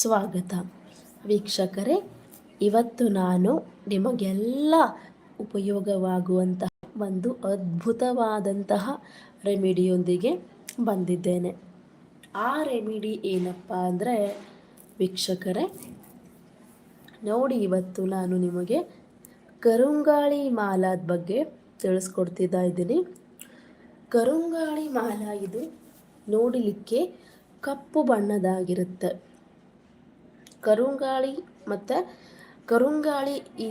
ಸ್ವಾಗತ. ವೀಕ್ಷಕರೇ, ಇವತ್ತು ನಾನು ನಿಮಗೆಲ್ಲ ಉಪಯೋಗವಾಗುವಂತಹ ಒಂದು ಅದ್ಭುತವಾದಂತಹ ರೆಮಿಡಿಯೊಂದಿಗೆ ಬಂದಿದ್ದೇನೆ. ಆ ರೆಮಿಡಿ ಏನಪ್ಪ ಅಂದರೆ, ವೀಕ್ಷಕರೇ, ನೋಡಿ ಇವತ್ತು ನಾನು ನಿಮಗೆ ಕರುಂಗಾಳಿ ಮಾಲಾದ ಬಗ್ಗೆ ತಿಳಿಸ್ಕೊಡ್ತಿದ್ದಾ ಇದ್ದೀನಿ. ಕರುಂಗಾಳಿ ಮಾಲ ಇದು ನೋಡಲಿಕ್ಕೆ ಕಪ್ಪು ಬಣ್ಣದಾಗಿರುತ್ತೆ. ಕರುಂಗಾಳಿ ಮತ್ತು ಕರುಂಗಾಳಿ ಈ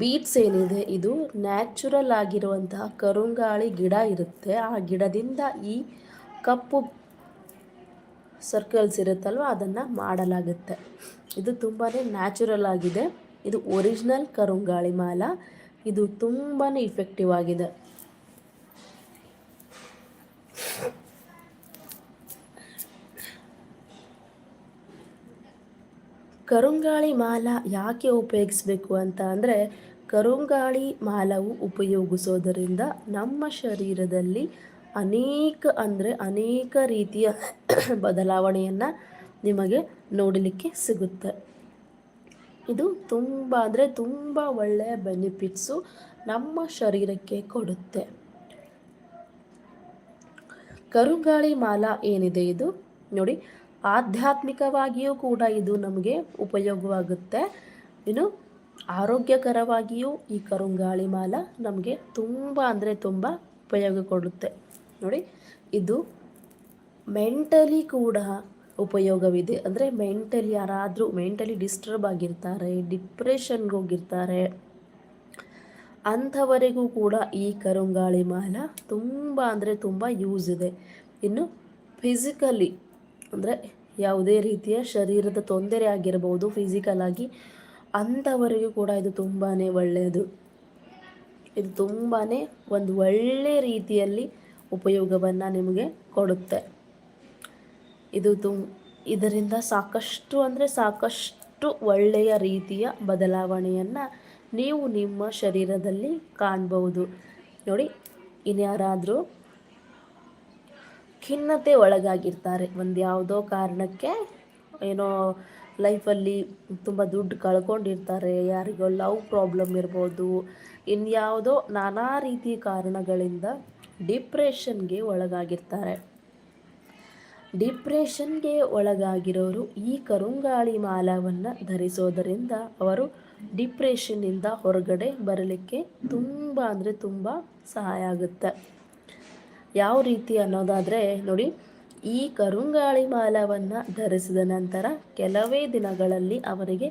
ಬೀಟ್ಸ್ ಏನಿದೆ, ಇದು ನ್ಯಾಚುರಲ್ ಆಗಿರುವಂತಹ ಕರುಂಗಾಳಿ ಗಿಡ ಇರುತ್ತೆ. ಆ ಗಿಡದಿಂದ ಈ ಕಪ್ಪು ಸರ್ಕಲ್ಸ್ ಇರುತ್ತಲ್ವ, ಅದನ್ನು ಮಾಡಲಾಗುತ್ತೆ. ಇದು ತುಂಬಾ ನ್ಯಾಚುರಲ್ ಆಗಿದೆ. ಇದು ಒರಿಜಿನಲ್ ಕರುಂಗಾಳಿ ಮಾಲ. ಇದು ತುಂಬಾ ಇಫೆಕ್ಟಿವ್ ಆಗಿದೆ. ಕರುಂಗಾಳಿ ಮಾಲ ಯಾಕೆ ಉಪಯೋಗಿಸ್ಬೇಕು ಅಂತ ಅಂದರೆ, ಕರುಂಗಾಳಿ ಮಾಲವು ಉಪಯೋಗಿಸೋದರಿಂದ ನಮ್ಮ ಶರೀರದಲ್ಲಿ ಅನೇಕ ಅಂದರೆ ಅನೇಕ ರೀತಿಯ ಬದಲಾವಣೆಯನ್ನು ನಿಮಗೆ ನೋಡಲಿಕ್ಕೆ ಸಿಗುತ್ತೆ. ಇದು ತುಂಬ ಅಂದರೆ ತುಂಬ ಒಳ್ಳೆಯ ಬೆನಿಫಿಟ್ಸು ನಮ್ಮ ಶರೀರಕ್ಕೆ ಕೊಡುತ್ತೆ. ಕರುಂಗಾಳಿ ಮಾಲ ಏನಿದೆ ಇದು? ನೋಡಿ ಆಧ್ಯಾತ್ಮಿಕವಾಗಿಯೂ ಕೂಡ ಇದು ನಮಗೆ ಉಪಯೋಗವಾಗುತ್ತೆ. ಇನ್ನು ಆರೋಗ್ಯಕರವಾಗಿಯೂ ಈ ಕರುಂಗಾಳಿ ಮಾಲ ನಮಗೆ ತುಂಬ ಅಂದರೆ ತುಂಬ ಉಪಯೋಗ ಕೊಡುತ್ತೆ. ನೋಡಿ, ಇದು ಮೆಂಟಲಿ ಕೂಡ ಉಪಯೋಗವಿದೆ. ಅಂದರೆ ಮೆಂಟಲಿ ಯಾರಾದರೂ ಮೆಂಟಲಿ ಡಿಸ್ಟರ್ಬ್ ಆಗಿರ್ತಾರೆ, ಡಿಪ್ರೆಷನ್ಗೆ ಹೋಗಿರ್ತಾರೆ, ಅಂಥವರಿಗೂ ಕೂಡ ಈ ಕರುಂಗಾಳಿ ಮಾಲ ತುಂಬ ಅಂದರೆ ತುಂಬ ಯೂಸ್ ಇದೆ. ಇನ್ನು ಫಿಸಿಕಲಿ ಅಂದರೆ ಯಾವುದೇ ರೀತಿಯ ಶರೀರದ ತೊಂದರೆ ಆಗಿರ್ಬೋದು ಫಿಸಿಕಲ್ ಆಗಿ ಅಂಥವರಿಗೂ ಕೂಡ ಇದು ತುಂಬಾ ಒಳ್ಳೆಯದು. ಇದು ತುಂಬಾ ಒಂದು ಒಳ್ಳೆಯ ರೀತಿಯಲ್ಲಿ ಉಪಯೋಗವನ್ನು ನಿಮಗೆ ಕೊಡುತ್ತೆ. ಇದು ತುಂ, ಇದರಿಂದ ಸಾಕಷ್ಟು ಅಂದರೆ ಸಾಕಷ್ಟು ಒಳ್ಳೆಯ ರೀತಿಯ ಬದಲಾವಣೆಯನ್ನು ನೀವು ನಿಮ್ಮ ಶರೀರದಲ್ಲಿ ಕಾಣ್ಬೋದು. ನೋಡಿ, ಇನ್ಯಾರಾದರೂ ಖಿನ್ನತೆ ಒಳಗಾಗಿರ್ತಾರೆ. ಒಂದು ಯಾವುದೋ ಕಾರಣಕ್ಕೆ ಏನೋ ಲೈಫಲ್ಲಿ ತುಂಬ ದುಡ್ಡು ಕಳ್ಕೊಂಡಿರ್ತಾರೆ, ಯಾರಿಗೋ ಲವ್ ಪ್ರಾಬ್ಲಮ್ ಇರ್ಬೋದು ಇನ್ಯಾವುದೋ ನಾನಾ ರೀತಿ ಕಾರಣಗಳಿಂದ ಡಿಪ್ರೆಷನ್ಗೆ ಒಳಗಾಗಿರ್ತಾರೆ. ಡಿಪ್ರೆಷನ್ಗೆ ಒಳಗಾಗಿರೋರು ಈ ಕರುಂಗಾಳಿ ಮಾಲವನ್ನು ಧರಿಸೋದರಿಂದ ಅವರು ಡಿಪ್ರೆಷನ್ನಿಂದ ಹೊರಗಡೆ ಬರಲಿಕ್ಕೆ ತುಂಬ ಅಂದರೆ ತುಂಬ ಸಹಾಯ ಆಗುತ್ತೆ. ಯಾವ ರೀತಿ ಅನ್ನೋದಾದರೆ ನೋಡಿ, ಈ ಕರುಂಗಾಳಿ ಮಾಲವನ್ನು ಧರಿಸಿದ ನಂತರ ಕೆಲವೇ ದಿನಗಳಲ್ಲಿ ಅವರಿಗೆ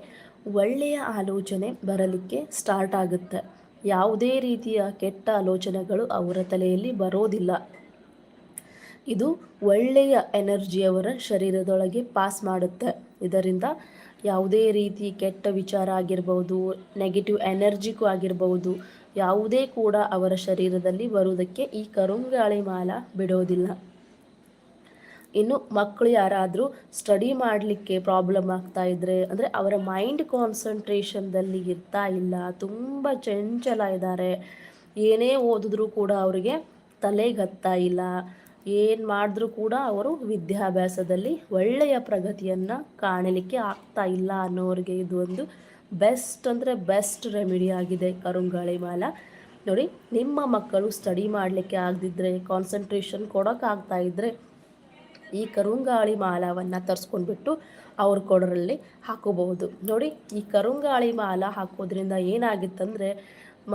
ಒಳ್ಳೆಯ ಆಲೋಚನೆ ಬರಲಿಕ್ಕೆ ಸ್ಟಾರ್ಟ್ ಆಗುತ್ತೆ. ಯಾವುದೇ ರೀತಿಯ ಕೆಟ್ಟ ಆಲೋಚನೆಗಳು ಅವರ ತಲೆಯಲ್ಲಿ ಬರೋದಿಲ್ಲ. ಇದು ಒಳ್ಳೆಯ ಎನರ್ಜಿ ಅವರ ಶರೀರದೊಳಗೆ ಪಾಸ್ ಮಾಡುತ್ತೆ. ಇದರಿಂದ ಯಾವುದೇ ರೀತಿ ಕೆಟ್ಟ ವಿಚಾರ ಆಗಿರ್ಬೋದು ನೆಗೆಟಿವ್ ಎನರ್ಜಿಗೂ ಆಗಿರ್ಬೋದು ಯಾವುದೇ ಕೂಡ ಅವರ ಶರೀರದಲ್ಲಿ ಬರುವುದಕ್ಕೆ ಈ ಕರುಂಗಾಳಿ ಮಾಲ ಬಿಡೋದಿಲ್ಲ. ಇನ್ನು ಮಕ್ಕಳು ಯಾರಾದರೂ ಸ್ಟಡಿ ಮಾಡಲಿಕ್ಕೆ ಪ್ರಾಬ್ಲಮ್ ಆಗ್ತಾ ಇದ್ದರೆ ಅಂದರೆ ಅವರ ಮೈಂಡ್ ಕಾನ್ಸಂಟ್ರೇಷನ್ದಲ್ಲಿ ಇರ್ತಾ ಇಲ್ಲ, ತುಂಬ ಚಂಚಲ ಇದ್ದಾರೆ. ಏನೇ ಓದಿದ್ರೂ ಕೂಡ ಅವರಿಗೆ ತಲೆಗತ್ತಾ ಇಲ್ಲ. ಏನು ಮಾಡಿದ್ರೂ ಕೂಡ ಅವರು ವಿದ್ಯಾಭ್ಯಾಸದಲ್ಲಿ ಒಳ್ಳೆಯ ಪ್ರಗತಿಯನ್ನು ಕಾಣಲಿಕ್ಕೆ ಆಗ್ತಾ ಇಲ್ಲ ಅನ್ನೋರಿಗೆ ಇದು ಒಂದು ಬೆಸ್ಟ್ ಅಂದರೆ ಬೆಸ್ಟ್ ರೆಮಿಡಿ ಆಗಿದೆ ಕರುಂಗಾಳಿ ಮಾಲ ನೋಡಿ, ನಿಮ್ಮ ಮಕ್ಕಳು ಸ್ಟಡಿ ಮಾಡಲಿಕ್ಕೆ ಆಗದಿದ್ದರೆ ಕಾನ್ಸಂಟ್ರೇಷನ್ ಕೊಡೋಕ್ಕಾಗ್ತಾ ಇದ್ದರೆ ಈ ಕರುಂಗಾಳಿ ಮಾಲವನ್ನು ತರಿಸ್ಕೊಂಡ್ಬಿಟ್ಟು ಅವ್ರ ಕೊಡರಲ್ಲಿ ಹಾಕೋಬಹುದು. ನೋಡಿ, ಈ ಕರುಂಗಾಳಿ ಮಾಲ ಹಾಕೋದ್ರಿಂದ ಏನಾಗುತ್ತಂದರೆ,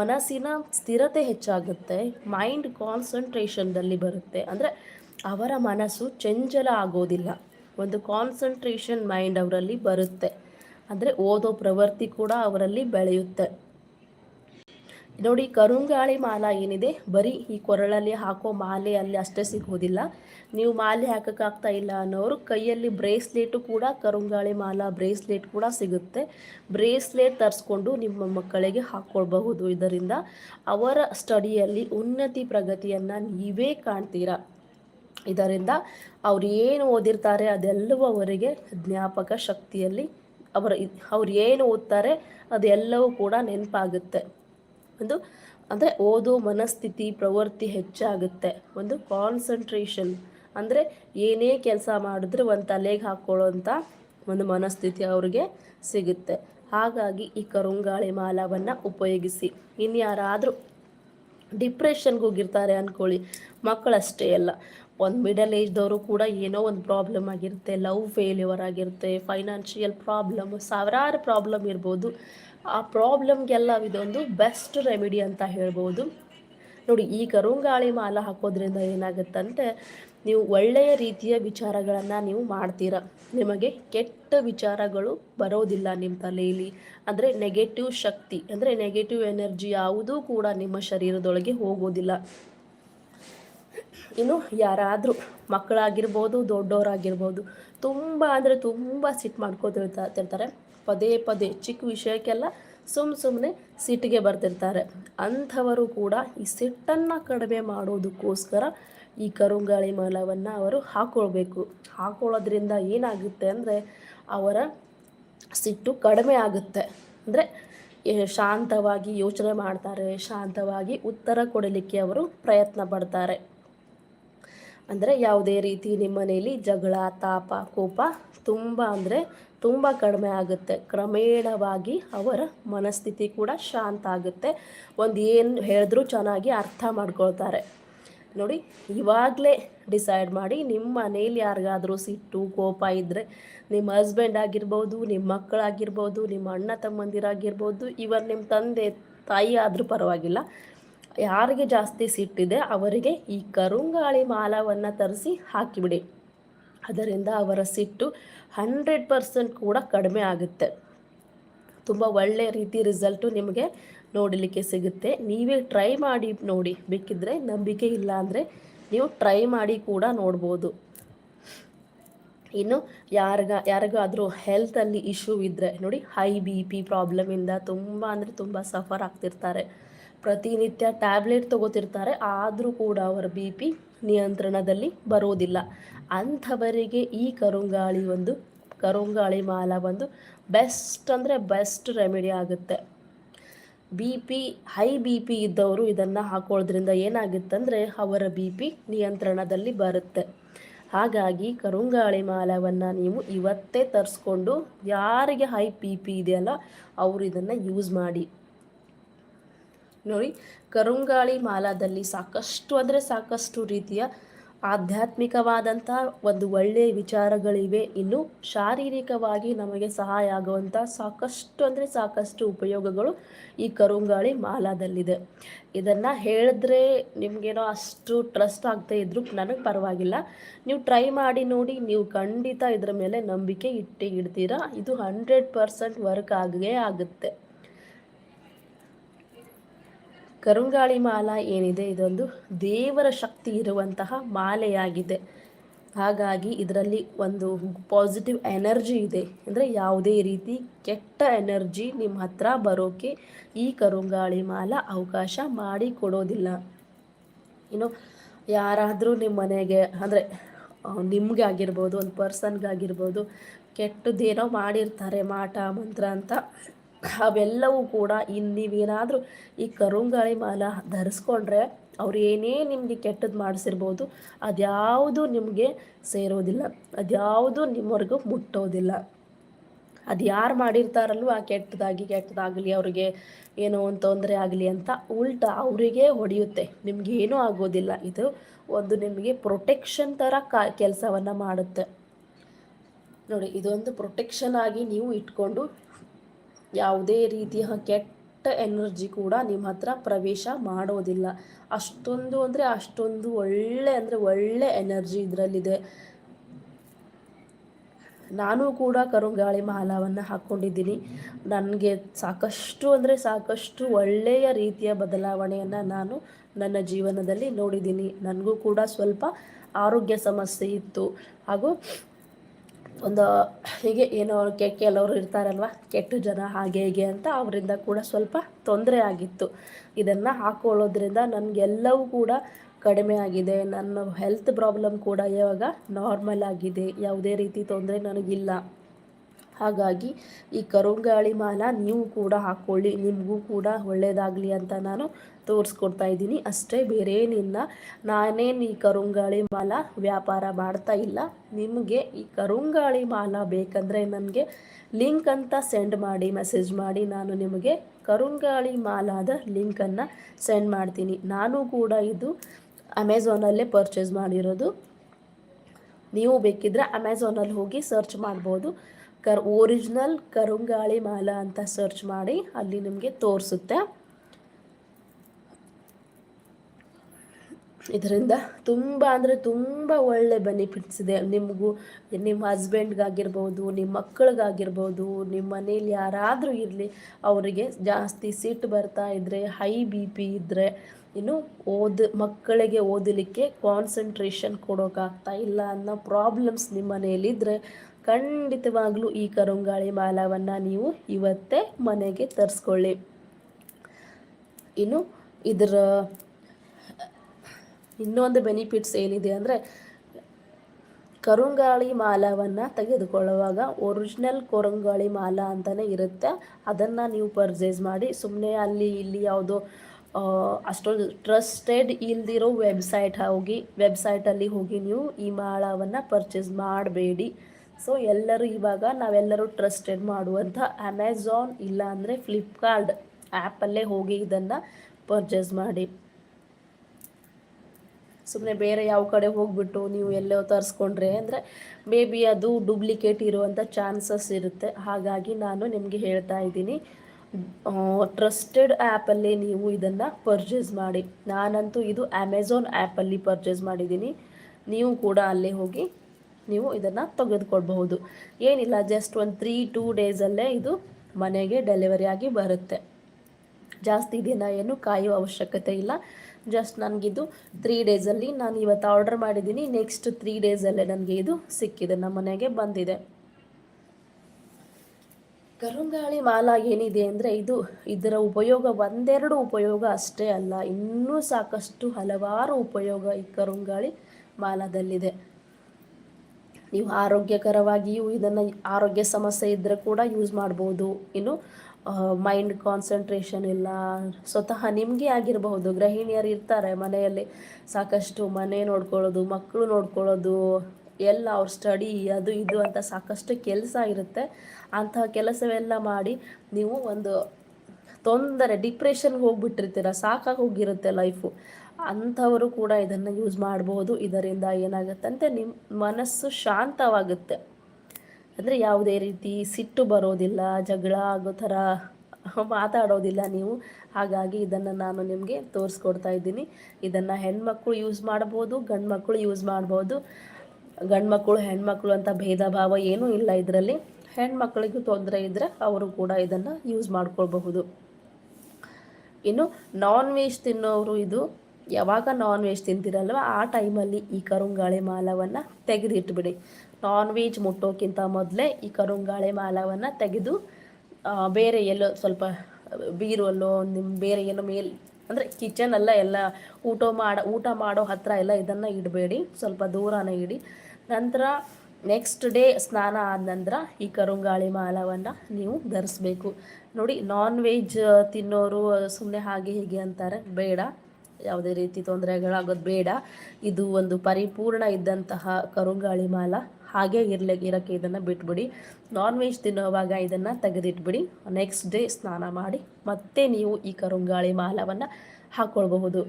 ಮನಸ್ಸಿನ ಸ್ಥಿರತೆ ಹೆಚ್ಚಾಗುತ್ತೆ ಮೈಂಡ್ ಕಾನ್ಸಂಟ್ರೇಷನ್ದಲ್ಲಿ ಬರುತ್ತೆ. ಅಂದರೆ, ಅವರ ಮನಸ್ಸು ಚಂಚಲ ಆಗೋದಿಲ್ಲ. ಒಂದು ಕಾನ್ಸಂಟ್ರೇಷನ್ ಮೈಂಡ್ ಅವರಲ್ಲಿ ಬರುತ್ತೆ. ಅಂದರೆ ಓದೋ ಪ್ರವೃತ್ತಿ ಕೂಡ ಅವರಲ್ಲಿ ಬೆಳೆಯುತ್ತೆ. ನೋಡಿ, ಕರುಂಗಾಳಿ ಮಾಲ ಏನಿದೆ? ಬರೀ ಈ ಕೊರಳಲ್ಲಿ ಹಾಕೋ ಮಾಲೆ ಅಲ್ಲಿ ಅಷ್ಟೇ ಸಿಗೋದಿಲ್ಲ. ನೀವು ಮಾಲೆ ಹಾಕೋಕ್ಕಾಗ್ತಾ ಇಲ್ಲ ಅನ್ನೋರು, ಕೈಯಲ್ಲಿ ಬ್ರೇಸ್ಲೇಟು ಕೂಡ, ಕರುಂಗಾಳಿ ಮಾಲ ಬ್ರೇಸ್ಲೆಟ್ ಕೂಡ ಸಿಗುತ್ತೆ. ಬ್ರೇಸ್ಲೆಟ್ ತರಿಸ್ಕೊಂಡು ನಿಮ್ಮ ಮಕ್ಕಳಿಗೆ ಹಾಕ್ಕೊಳ್ಬಹುದು ಇದರಿಂದ ಅವರ ಸ್ಟಡಿಯಲ್ಲಿ ಉನ್ನತಿ ಪ್ರಗತಿಯನ್ನು ನೀವೇ ಕಾಣ್ತೀರಾ? ಇದರಿಂದ ಅವ್ರು ಏನು ಓದಿರ್ತಾರೆ ಅದೆಲ್ಲವೂ ಅವರಿಗೆ ಜ್ಞಾಪಕ ಶಕ್ತಿಯಲ್ಲಿ ಅವರ ಅವ್ರು ಏನು ಓದ್ತಾರೆ ಅದೆಲ್ಲವೂ ಕೂಡ ನೆನಪಾಗುತ್ತೆ. ಒಂದು, ಅಂದರೆ ಓದೋ ಮನಸ್ಥಿತಿ, ಪ್ರವೃತ್ತಿ ಹೆಚ್ಚಾಗುತ್ತೆ. ಒಂದು ಕಾನ್ಸಂಟ್ರೇಷನ್ ಅಂದರೆ ಏನೇ ಕೆಲಸ ಮಾಡಿದ್ರೆ ಒಂದು ತಲೆಗೆ ಹಾಕ್ಕೊಳ್ಳೋಂಥ ಒಂದು ಮನಸ್ಥಿತಿ ಅವ್ರಿಗೆ ಸಿಗುತ್ತೆ. ಹಾಗಾಗಿ ಈ ಕರುಂಗಾಳಿ ಮಾಲವನ್ನು ಉಪಯೋಗಿಸಿ. ಇನ್ಯಾರಾದರೂ ಡಿಪ್ರೆಷನ್ಗೆ ಹೋಗಿರ್ತಾರೆ ಅಂದ್ಕೊಳ್ಳಿ ಮಕ್ಕಳಷ್ಟೇ ಅಲ್ಲ. ಒಂದು ಮಿಡಲ್ ಏಜ್ದವರು ಕೂಡ ಏನೋ ಒಂದು ಪ್ರಾಬ್ಲಮ್ ಆಗಿರುತ್ತೆ ಲವ್ ಫೇಲ್ಯೂರ್ ಆಗಿರುತ್ತೆ ಫೈನಾನ್ಷಿಯಲ್ ಪ್ರಾಬ್ಲಮ್ ಸಾವಿರಾರು ಪ್ರಾಬ್ಲಮ್ ಇರ್ಬೋದು. ಆ ಪ್ರಾಬ್ಲಮ್ಗೆಲ್ಲ ಇದೊಂದು ಬೆಸ್ಟ್ ರೆಮಿಡಿ ಅಂತ ಹೇಳ್ಬೋದು. ನೋಡಿ, ಈ ಕರುಂಗಾಳಿ ಮಾಲ ಹಾಕೋದ್ರಿಂದ ಏನಾಗುತ್ತಂತೆ, ನೀವು ಒಳ್ಳೆಯ ರೀತಿಯ ವಿಚಾರಗಳನ್ನು ನೀವು ಮಾಡ್ತೀರ. ನಿಮಗೆ ಕೆಟ್ಟ ವಿಚಾರಗಳು ಬರೋದಿಲ್ಲ ನಿಮ್ಮ ತಲೆಯಲ್ಲಿ. ಅಂದರೆ ನೆಗೆಟಿವ್ ಶಕ್ತಿ, ಅಂದರೆ ನೆಗೆಟಿವ್ ಎನರ್ಜಿ ಯಾವುದೂ ಕೂಡ ನಿಮ್ಮ ಶರೀರದೊಳಗೆ ಹೋಗೋದಿಲ್ಲ. ಇನ್ನು ಯಾರಾದರೂ ಮಕ್ಕಳಾಗಿರ್ಬೋದು ದೊಡ್ಡವರಾಗಿರ್ಬೋದು ತುಂಬ ಅಂದರೆ ತುಂಬ ಸಿಟ್ಟು ಮಾಡ್ಕೋತಿರ್ತಾ ಪದೇ ಪದೇ ಚಿಕ್ಕ ವಿಷಯಕ್ಕೆಲ್ಲ ಸುಮ್ಮ ಸುಮ್ಮನೆ ಸಿಟ್ಟಿಗೆ ಬರ್ತಿರ್ತಾರೆ. ಅಂಥವರು ಕೂಡ ಈ ಸಿಟ್ಟನ್ನು ಕಡಿಮೆ ಮಾಡೋದಕ್ಕೋಸ್ಕರ ಈ ಕರುಂಗಾಳಿ ಮಲವನ್ನು ಅವರು ಹಾಕ್ಕೊಳ್ಬೇಕು ಹಾಕ್ಕೊಳ್ಳೋದ್ರಿಂದ ಏನಾಗುತ್ತೆ ಅಂದರೆ ಅವರ ಸಿಟ್ಟು ಕಡಿಮೆ ಆಗುತ್ತೆ. ಅಂದರೆ ಶಾಂತವಾಗಿ ಯೋಚನೆ ಮಾಡ್ತಾರೆ, ಶಾಂತವಾಗಿ ಉತ್ತರ ಕೊಡಲಿಕ್ಕೆ ಅವರು ಪ್ರಯತ್ನ ಪಡ್ತಾರೆ. ಅಂದರೆ ಯಾವುದೇ ರೀತಿ ನಿಮ್ಮ ಮನೆಯಲ್ಲಿ ಜಗಳ, ತಾಪ, ಕೋಪ ತುಂಬ ಅಂದರೆ ತುಂಬ ಕಡಿಮೆ ಆಗುತ್ತೆ. ಕ್ರಮೇಣವಾಗಿ ಅವರ ಮನಸ್ಥಿತಿ ಕೂಡ ಶಾಂತ ಆಗುತ್ತೆ. ಒಂದು ಏನು ಹೇಳಿದ್ರೂ ಚೆನ್ನಾಗಿ ಅರ್ಥ ಮಾಡ್ಕೊಳ್ತಾರೆ. ನೋಡಿ, ಇವಾಗಲೇ ಡಿಸೈಡ್ ಮಾಡಿ ನಿಮ್ಮ ಮನೇಲಿ ಯಾರಿಗಾದರೂ ಸಿಟ್ಟು, ಕೋಪ ಇದ್ದರೆ ನಿಮ್ಮ ಹಸ್ಬೆಂಡ್ ಆಗಿರ್ಬೋದು, ನಿಮ್ಮ ಮಕ್ಕಳಾಗಿರ್ಬೋದು, ನಿಮ್ಮ ಅಣ್ಣ ತಮ್ಮಂದಿರಾಗಿರ್ಬೋದು ಇವನ್ ನಿಮ್ಮ ತಂದೆ, ತಾಯಿ ಆದರೂ ಪರವಾಗಿಲ್ಲ. ಯಾರಿಗೆ ಜಾಸ್ತಿ ಸಿಟ್ಟಿದೆ ಅವರಿಗೆ ಈ ಕರುಂಗಾಳಿ ಮಾಲವನ್ನು ತರಿಸಿ ಹಾಕಿಬಿಡಿ. ಅದರಿಂದ ಅವರ ಸಿಟ್ಟು ಹಂಡ್ರೆಡ್ ಪರ್ಸೆಂಟ್ ಕೂಡ ಕಡಿಮೆ ಆಗುತ್ತೆ. ತುಂಬ ಒಳ್ಳೆಯ ರೀತಿ ರಿಸಲ್ಟು ನಿಮಗೆ ನೋಡಲಿಕ್ಕೆ ಸಿಗುತ್ತೆ. ನೀವೇ ಟ್ರೈ ಮಾಡಿ ನೋಡಿ. ಬೇಕಿದ್ದರೆ ನಂಬಿಕೆ ಇಲ್ಲ ಅಂದರೆ ನೀವು ಟ್ರೈ ಮಾಡಿ ಕೂಡ ನೋಡ್ಬೋದು. ಇನ್ನು ಯಾರಿಗ, ಯಾರಿಗಾದರೂ ಹೆಲ್ತಲ್ಲಿ ಇಶ್ಯೂ ಇದ್ದರೆ ನೋಡಿ ಹೈ ಬಿ ಪಿ ಪ್ರಾಬ್ಲಮಿಂದ ತುಂಬ ಅಂದರೆ ತುಂಬ ಸಫರ್ ಆಗ್ತಿರ್ತಾರೆ. ಪ್ರತಿನಿತ್ಯ ಟ್ಯಾಬ್ಲೆಟ್ ತಗೋತಿರ್ತಾರೆ, ಆದರೂ ಕೂಡ ಅವರ ಬಿ ಪಿ ನಿಯಂತ್ರಣದಲ್ಲಿ ಬರೋದಿಲ್ಲ. ಅಂಥವರಿಗೆ ಈ ಕರುಂಗಾಳಿ ಒಂದು, ಕರುಂಗಾಳಿ ಮಾಲ ಒಂದು ಬೆಸ್ಟ್ ಅಂದರೆ ಬೆಸ್ಟ್ ರೆಮಿಡಿ ಆಗುತ್ತೆ. B P, high B P ಇದ್ದವರು ಇದನ್ನು ಹಾಕೊಳ್ಳೋದ್ರಿಂದ ಏನಾಗುತ್ತಂದರೆ ಅವರ ಬಿ ಪಿ ನಿಯಂತ್ರಣದಲ್ಲಿ ಬರುತ್ತೆ. ಹಾಗಾಗಿ ಕರುಂಗಾಳಿ ಮಾಲವನ್ನು ನೀವು ಇವತ್ತೇ ತರಿಸ್ಕೊಂಡು, ಯಾರಿಗೆ ಹೈ ಬಿ ಪಿ ಇದೆಯಲ್ಲ ಅವರು ಇದನ್ನು ಯೂಸ್ ಮಾಡಿ. ನೋಡಿ, ಕರುಂಗಾಳಿ ಮಾಲಾದಲ್ಲಿ ಸಾಕಷ್ಟು ಅಂದರೆ ಸಾಕಷ್ಟು ರೀತಿಯ ಆಧ್ಯಾತ್ಮಿಕವಾದಂಥ ಒಂದು ಒಳ್ಳೆಯ ವಿಚಾರಗಳಿವೆ. ಇನ್ನು ಶಾರೀರಿಕವಾಗಿ ನಮಗೆ ಸಹಾಯ ಆಗುವಂಥ ಸಾಕಷ್ಟು ಅಂದರೆ ಸಾಕಷ್ಟು ಉಪಯೋಗಗಳು ಈ ಕರುಂಗಾಳಿ ಮಾಲಾದಲ್ಲಿದೆ. ಇದನ್ನು ಹೇಳಿದ್ರೆ ನಿಮಗೇನೋ ಅಷ್ಟು ಟ್ರಸ್ಟ್ ಆಗ್ತಾ ಇದ್ರು ನನಗೆ ಪರವಾಗಿಲ್ಲ. ನೀವು ಟ್ರೈ ಮಾಡಿ ನೋಡಿ, ನೀವು ಖಂಡಿತ ಇದರ ಮೇಲೆ ನಂಬಿಕೆ ಇಟ್ಟೇ ಇಡ್ತೀರಾ. ಇದು ಹಂಡ್ರೆಡ್ ಪರ್ಸೆಂಟ್ ವರ್ಕ್ ಆಗೇ ಆಗುತ್ತೆ. ಕರುಂಗಾಳಿ ಮಾಲ ಏನಿದೆ? ಇದೊಂದು ದೇವರ ಶಕ್ತಿ ಇರುವಂತಹ ಮಾಲೆಯಾಗಿದೆ. ಹಾಗಾಗಿ ಇದರಲ್ಲಿ ಒಂದು ಪಾಸಿಟಿವ್ ಎನರ್ಜಿ ಇದೆ. ಅಂದರೆ ಯಾವುದೇ ರೀತಿ ಕೆಟ್ಟ ಎನರ್ಜಿ ನಿಮ್ಮ ಹತ್ರ ಬರೋಕ್ಕೆ ಈ ಕರುಂಗಾಳಿ ಮಾಲ ಅವಕಾಶ ಮಾಡಿ ಕೊಡೋದಿಲ್ಲ ಇನ್ನು ಯಾರಾದರೂ ನಿಮ್ಮ ಮನೆಗೆ ಅಂದರೆ ನಿಮಗೆ ಆಗಿರ್ಬೋದು, ಒಂದು ಪರ್ಸನ್ಗಾಗಿರ್ಬೋದು ಕೆಟ್ಟದ್ದೇನೋ ಮಾಡಿರ್ತಾರೆ, ಮಾಟ, ಮಂತ್ರ ಅಂತ. ಅವೆಲ್ಲವೂ ಕೂಡ ಇನ್ನು ನೀವೇನಾದರೂ ಈ ಕರುಂಗಾಳಿ ಮಾಲ ಧರಿಸ್ಕೊಂಡ್ರೆ ಅವ್ರು ಏನೇ ನಿಮಗೆ ಕೆಟ್ಟದ್ದು ಮಾಡಿಸಿರ್ಬೋದು, ಅದ್ಯಾವುದು ನಿಮಗೆ ಸೇರೋದಿಲ್ಲ, ಅದ್ಯಾವುದು ನಿಮ್ಮವರೆಗೂ ಮುಟ್ಟೋದಿಲ್ಲ. ಅದು ಯಾರು ಮಾಡಿರ್ತಾರಲ್ವ ಆ ಕೆಟ್ಟದಾಗಿ, ಕೆಟ್ಟದಾಗಲಿ ಅವ್ರಿಗೆ ಏನೋ ಒಂದು ತೊಂದರೆ ಆಗಲಿ ಅಂತ ಉಲ್ಟಾ ಅವರಿಗೆ ಹೊಡೆಯುತ್ತೆ. ನಿಮಗೇನೂ ಆಗೋದಿಲ್ಲ. ಇದು ಒಂದು ನಿಮಗೆ ಪ್ರೊಟೆಕ್ಷನ್ ಥರ ಕಾ ಕೆಲಸವನ್ನು ಮಾಡುತ್ತೆ. ನೋಡಿ, ಇದೊಂದು ಪ್ರೊಟೆಕ್ಷನ್ ಆಗಿ ನೀವು ಇಟ್ಕೊಂಡು ಯಾವುದೇ ರೀತಿಯ ಕೆಟ್ಟ ಎನರ್ಜಿ ಕೂಡ ನಿಮ್ಮ ಹತ್ರ ಪ್ರವೇಶ ಮಾಡೋದಿಲ್ಲ. ಅಷ್ಟೊಂದು ಅಂದರೆ ಅಷ್ಟೊಂದು ಒಳ್ಳೆ ಅಂದರೆ ಒಳ್ಳೆ ಎನರ್ಜಿ ಇದರಲ್ಲಿದೆ. ನಾನು ಕೂಡ ಕರುಂಗಾಳಿ ಮಾಲವನ್ನು ಹಾಕ್ಕೊಂಡಿದ್ದೀನಿ ನನಗೆ ಸಾಕಷ್ಟು ಅಂದರೆ ಸಾಕಷ್ಟು ಒಳ್ಳೆಯ ರೀತಿಯ ಬದಲಾವಣೆಯನ್ನು ನಾನು ನನ್ನ ಜೀವನದಲ್ಲಿ ನೋಡಿದ್ದೀನಿ. ನನಗೂ ಕೂಡ ಸ್ವಲ್ಪ ಆರೋಗ್ಯ ಸಮಸ್ಯೆ ಇತ್ತು. ಹಾಗೂ ಒಂದು ಹೀಗೆ ಏನೋ ಕೆ, ಕೆಲವರು ಇರ್ತಾರಲ್ವ, ಕೆಟ್ಟ ಜನ ಹಾಗೆ ಹೀಗೆ ಅಂತ ಅವರಿಂದ ಕೂಡ ಸ್ವಲ್ಪ ತೊಂದರೆ ಆಗಿತ್ತು. ಇದನ್ನು ಹಾಕೊಳ್ಳೋದ್ರಿಂದ ನನಗೆಲ್ಲವೂ ಕೂಡ ಕಡಿಮೆ ಆಗಿದೆ. ನನ್ನ ಹೆಲ್ತ್ ಪ್ರಾಬ್ಲಮ್ ಕೂಡ ಇವಾಗ ನಾರ್ಮಲ್ ಆಗಿದೆ. ಯಾವುದೇ ರೀತಿ ತೊಂದರೆ ನನಗಿಲ್ಲ. ಹಾಗಾಗಿ ಈ ಕರುಂಗಾಳಿ ಮಾಲ ನೀವು ಕೂಡ ಹಾಕ್ಕೊಳ್ಳಿ. ನಿಮಗೂ ಕೂಡ ಒಳ್ಳೆಯದಾಗಲಿ ಅಂತ ನಾನು ತೋರಿಸ್ಕೊಡ್ತಾ ಇದ್ದೀನಿ. ಅಷ್ಟೇ ಬೇರೇನಿಲ್ಲ ನಾನೇನು ಈ ಕರುಂಗಾಳಿ ಮಾಲ ವ್ಯಾಪಾರ ಮಾಡ್ತಾ ಇಲ್ಲ. ನಿಮಗೆ ಈ ಕರುಂಗಾಳಿ ಮಾಲ ಬೇಕಂದರೆ ನನಗೆ ಲಿಂಕ್ ಅಂತ ಸೆಂಡ್ ಮಾಡಿ, ಮೆಸೇಜ್ ಮಾಡಿ. ನಾನು ನಿಮಗೆ ಕರುಂಗಾಳಿ ಮಾಲಾದ ಲಿಂಕನ್ನು ಸೆಂಡ್ ಮಾಡ್ತೀನಿ. ನಾನು ಕೂಡ ಇದು ಅಮೆಝಾನಲ್ಲೇ ಪರ್ಚೇಸ್ ಮಾಡಿರೋದು. ನೀವು ಬೇಕಿದ್ರೆ ಅಮೆಝಾನಲ್ಲಿ ಹೋಗಿ ಸರ್ಚ್ ಮಾಡ್ಬೋದು. ಕರ್, ಒರಿಜಿನಲ್ ಕರುಂಗಾಳಿ ಮಾಲ ಅಂತ ಸರ್ಚ್ ಮಾಡಿ, ಅಲ್ಲಿ ನಿಮಗೆ ತೋರಿಸುತ್ತೆ. ಇದರಿಂದ ತುಂಬ ಅಂದರೆ ತುಂಬ ಒಳ್ಳೆ ಬೆನಿಫಿಟ್ಸ್ ಇದೆ. ನಿಮಗೂ, ನಿಮ್ಮ ಹಸ್ಬೆಂಡ್ಗಾಗಿರ್ಬೋದು ನಿಮ್ಮ ಮಕ್ಕಳಿಗಾಗಿರ್ಬೋದು, ನಿಮ್ಮ ಮನೇಲಿ ಯಾರಾದರೂ ಇರಲಿ, ಅವರಿಗೆ ಜಾಸ್ತಿ ಸಿಟ್ಟು ಬರ್ತಾ ಇದ್ದರೆ ಹೈ ಬಿ ಪಿ ಇದ್ದರೆ ಇನ್ನು ಓದ, ಮಕ್ಕಳಿಗೆ ಓದಲಿಕ್ಕೆ ಕಾನ್ಸಂಟ್ರೇಷನ್ ಕೊಡೋಕ್ಕಾಗ್ತಾ ಇಲ್ಲ ಅನ್ನೋ ಪ್ರಾಬ್ಲಮ್ಸ್ ನಿಮ್ಮ ಮನೆಯಲ್ಲಿದ್ದರೆ ಖಂಡಿತವಾಗ್ಲೂ ಈ ಕರುಂಗಾಳಿ ಮಾಲವನ್ನು ನೀವು ಇವತ್ತೇ ಮನೆಗೆ ತರಿಸ್ಕೊಳ್ಳಿ. ಇನ್ನು ಇದರ ಇನ್ನೊಂದು ಬೆನಿಫಿಟ್ಸ್ ಏನಿದೆ ಅಂದರೆ ಕರುಂಗಾಳಿ ಮಾಲವನ್ನು ತೆಗೆದುಕೊಳ್ಳುವಾಗ ಒರಿಜಿನಲ್ ಕರುಂಗಾಳಿ ಮಾಲ ಅಂತಲೇ ಇರುತ್ತೆ. ಅದನ್ನು ನೀವು ಪರ್ಚೇಸ್ ಮಾಡಿ ಸುಮ್ಮನೆ ಅಲ್ಲಿ ಇಲ್ಲಿ ಯಾವುದೋ ಅಷ್ಟೊಂದು ಟ್ರಸ್ಟೆಡ್ ಇಲ್ದಿರೋ ವೆಬ್ಸೈಟ್ ಹೋಗಿ ವೆಬ್ಸೈಟಲ್ಲಿ ಹೋಗಿ ನೀವು ಈ ಮಾಳವನ್ನು ಪರ್ಚೇಸ್ ಮಾಡಬೇಡಿ. ಸೊ ಎಲ್ಲರೂ ಇವಾಗ ನಾವೆಲ್ಲರೂ ಟ್ರಸ್ಟೆಡ್ ಮಾಡುವಂಥ ಅಮೆಝಾನ್ ಇಲ್ಲಾಂದರೆ ಫ್ಲಿಪ್ಕಾರ್ಟ್ ಆ್ಯಪಲ್ಲೇ ಹೋಗಿ ಇದನ್ನು ಪರ್ಚೇಸ್ ಮಾಡಿ. ಸುಮ್ಮನೆ ಬೇರೆ ಯಾವ ಕಡೆ ಹೋಗ್ಬಿಟ್ಟು ನೀವು ಎಲ್ಲೋ ತರಿಸ್ಕೊಂಡ್ರೆ ಅಂದರೆ ಮೇ ಬಿ ಅದು ಡೂಪ್ಲಿಕೇಟ್ ಇರುವಂಥ ಚಾನ್ಸಸ್ ಇರುತ್ತೆ. ಹಾಗಾಗಿ ನಾನು ನಿಮಗೆ ಹೇಳ್ತಾ ಇದ್ದೀನಿ ಟ್ರಸ್ಟೆಡ್ ಆ್ಯಪಲ್ಲಿ ನೀವು ಇದನ್ನು ಪರ್ಚೇಸ್ ಮಾಡಿ. ನಾನಂತೂ ಇದು ಅಮೆಝಾನ್ ಆ್ಯಪಲ್ಲಿ ಪರ್ಚೇಸ್ ಮಾಡಿದ್ದೀನಿ. ನೀವು ಕೂಡ ಅಲ್ಲೇ ಹೋಗಿ ನೀವು ಇದನ್ನು ತೆಗೆದುಕೊಡ್ಬಹುದು ಏನಿಲ್ಲ ಜಸ್ಟ್ ಒಂದು ತ್ರೀ ಟೂ ಡೇಸಲ್ಲೇ ಇದು ಮನೆಗೆ ಡೆಲಿವರಿ ಆಗಿ ಬರುತ್ತೆ. ಜಾಸ್ತಿ ದಿನ ಏನು ಕಾಯುವ ಅವಶ್ಯಕತೆ ಇಲ್ಲ. ಜಸ್ಟ್ ನನಗಿದು ತ್ರೀ ಡೇಸಲ್ಲಿ ನಾನು ಇವತ್ತು ಆರ್ಡರ್ ಮಾಡಿದ್ದೀನಿ ನೆಕ್ಸ್ಟ್ ತ್ರೀ ಡೇಸಲ್ಲೇ ನನಗೆ ಇದು ಸಿಕ್ಕಿದೆ. ನಮ್ಮ ಮನೆಗೆ ಬಂದಿದೆ. ಕರುಂಗಾಳಿ ಮಾಲ ಏನಿದೆ ಅಂದರೆ ಇದು ಇದರ ಉಪಯೋಗ ಒಂದೆರಡು ಉಪಯೋಗ ಅಷ್ಟೇ ಅಲ್ಲ, ಇನ್ನೂ ಸಾಕಷ್ಟು ಹಲವಾರು ಉಪಯೋಗ ಈ ಕರುಂಗಾಳಿ ಮಾಲದಲ್ಲಿದೆ. ನೀವು ಆರೋಗ್ಯಕರವಾಗಿಯೂ ಇದನ್ನು ಆರೋಗ್ಯ ಸಮಸ್ಯೆ ಇದ್ದರೆ ಕೂಡ ಯೂಸ್ ಮಾಡ್ಬೋದು. ಇನ್ನು ಮೈಂಡ್ ಕಾನ್ಸಂಟ್ರೇಷನ್ ಇಲ್ಲ, ಸ್ವತಃ ನಿಮಗೆ ಆಗಿರಬಹುದು. ಗೃಹಿಣಿಯರು ಇರ್ತಾರೆ ಮನೆಯಲ್ಲಿ. ಸಾಕಷ್ಟು ಮನೆ ನೋಡ್ಕೊಳ್ಳೋದು ಮಕ್ಕಳು ನೋಡ್ಕೊಳ್ಳೋದು, ಎಲ್ಲ ಅವ್ರ ಸ್ಟಡಿ ಅದು ಇದು ಅಂತ ಸಾಕಷ್ಟು ಕೆಲಸ ಇರುತ್ತೆ. ಅಂತಹ ಕೆಲಸವೆಲ್ಲ ಮಾಡಿ ನೀವು ಒಂದು ತೊಂದರೆ ಡಿಪ್ರೆಷನ್ಗೆ ಹೋಗ್ಬಿಟ್ಟಿರ್ತೀರ, ಸಾಕಾಗಿ ಹೋಗಿರುತ್ತೆ ಲೈಫು ಅಂಥವರು ಕೂಡ ಇದನ್ನು ಯೂಸ್ ಮಾಡ್ಬೋದು ಇದರಿಂದ ಏನಾಗುತ್ತಂತೆ ನಿಮ್ಮ ಮನಸ್ಸು ಶಾಂತವಾಗುತ್ತೆ. ಅಂದರೆ ಯಾವುದೇ ರೀತಿ ಸಿಟ್ಟು ಬರೋದಿಲ್ಲ, ಜಗಳ ಆಗೋ ಥರ ಮಾತಾಡೋದಿಲ್ಲ ನೀವು. ಹಾಗಾಗಿ ಇದನ್ನು ನಾನು ನಿಮಗೆ ತೋರಿಸ್ಕೊಡ್ತಾ ಇದ್ದೀನಿ. ಇದನ್ನು ಹೆಣ್ಮಕ್ಳು ಯೂಸ್ ಮಾಡ್ಬೋದು ಗಂಡು ಮಕ್ಕಳು ಯೂಸ್ ಮಾಡ್ಬೋದು. ಗಂಡು ಮಕ್ಕಳು ಹೆಣ್ಮಕ್ಳು ಅಂತ ಭೇದ ಭಾವ ಏನೂ ಇಲ್ಲ ಇದರಲ್ಲಿ. ಹೆಣ್ಮಕ್ಳಿಗೂ ತೊಂದರೆ ಇದ್ದರೆ ಅವರು ಕೂಡ ಇದನ್ನು ಯೂಸ್ ಮಾಡ್ಕೊಳ್ಬಹುದು. ಇನ್ನು ನಾನ್ ವೆಜ್ ತಿನ್ನೋರು ಇದು, ಯಾವಾಗ ನಾನ್ ವೆಜ್ ತಿಂತಿರಲ್ವ? ಆ ಟೈಮಲ್ಲಿ ಈ ಕರುಂಗಾಳೆ ಮಾಲವನ್ನು ತೆಗೆದಿಟ್ಬಿಡಿ. ನಾನ್ ವೆಜ್ ಮುಟ್ಟೋಕ್ಕಿಂತ ಮೊದಲೇ ಈ ಕರುಂಗಾಳೆ ಮಾಲವನ್ನು ತೆಗೆದು ಬೇರೆ ಎಲ್ಲೋ ಸ್ವಲ್ಪ ಬೀರುವಲ್ಲೋ ನಿಮ್ಮ ಬೇರೆ ಏನೋ ಮೇಲ್, ಅಂದರೆ ಕಿಚನ್ ಎಲ್ಲ ಊಟ ಮಾಡೋ ಊಟ ಮಾಡೋ ಹತ್ತಿರ ಎಲ್ಲ ಇದನ್ನು ಇಡಬೇಡಿ, ಸ್ವಲ್ಪ ದೂರನೇ ಇಡಿ. ನಂತರ ನೆಕ್ಸ್ಟ್ ಡೇ ಸ್ನಾನ ಆದ ನಂತರ ಈ ಕರುಂಗಾಳಿ ಮಾಲವನ್ನು ನೀವು ಧರಿಸ್ಬೇಕು. ನೋಡಿ ನಾನ್ ವೆಜ್ ತಿನ್ನೋರು ಸುಮ್ಮನೆ ಹಾಗೆ ಹೀಗೆ ಅಂತಾರೆ, ಬೇಡ. ಯಾವುದೇ ರೀತಿ ತೊಂದರೆಗಳಾಗೋದು ಬೇಡ. ಇದು ಒಂದು ಪರಿಪೂರ್ಣ ಇದ್ದಂತಹ ಕರುಂಗಾಳಿ ಮಾಲ. ಹಾಗೆ ಇರ್ಲಿ, ಇರೋಕ್ಕೆ ಇದನ್ನು ಬಿಟ್ಬಿಡಿ. ನಾನ್ ವೆಜ್ ತಿನ್ನೋವಾಗ ಇದನ್ನು ತೆಗೆದಿಟ್ಬಿಡಿ. ನೆಕ್ಸ್ಟ್ ಡೇ ಸ್ನಾನ ಮಾಡಿ ಮತ್ತೆ ನೀವು ಈ ಕರುಂಗಾಳಿ ಮಾಲವನ್ನು ಹಾಕ್ಕೊಳ್ಬಹುದು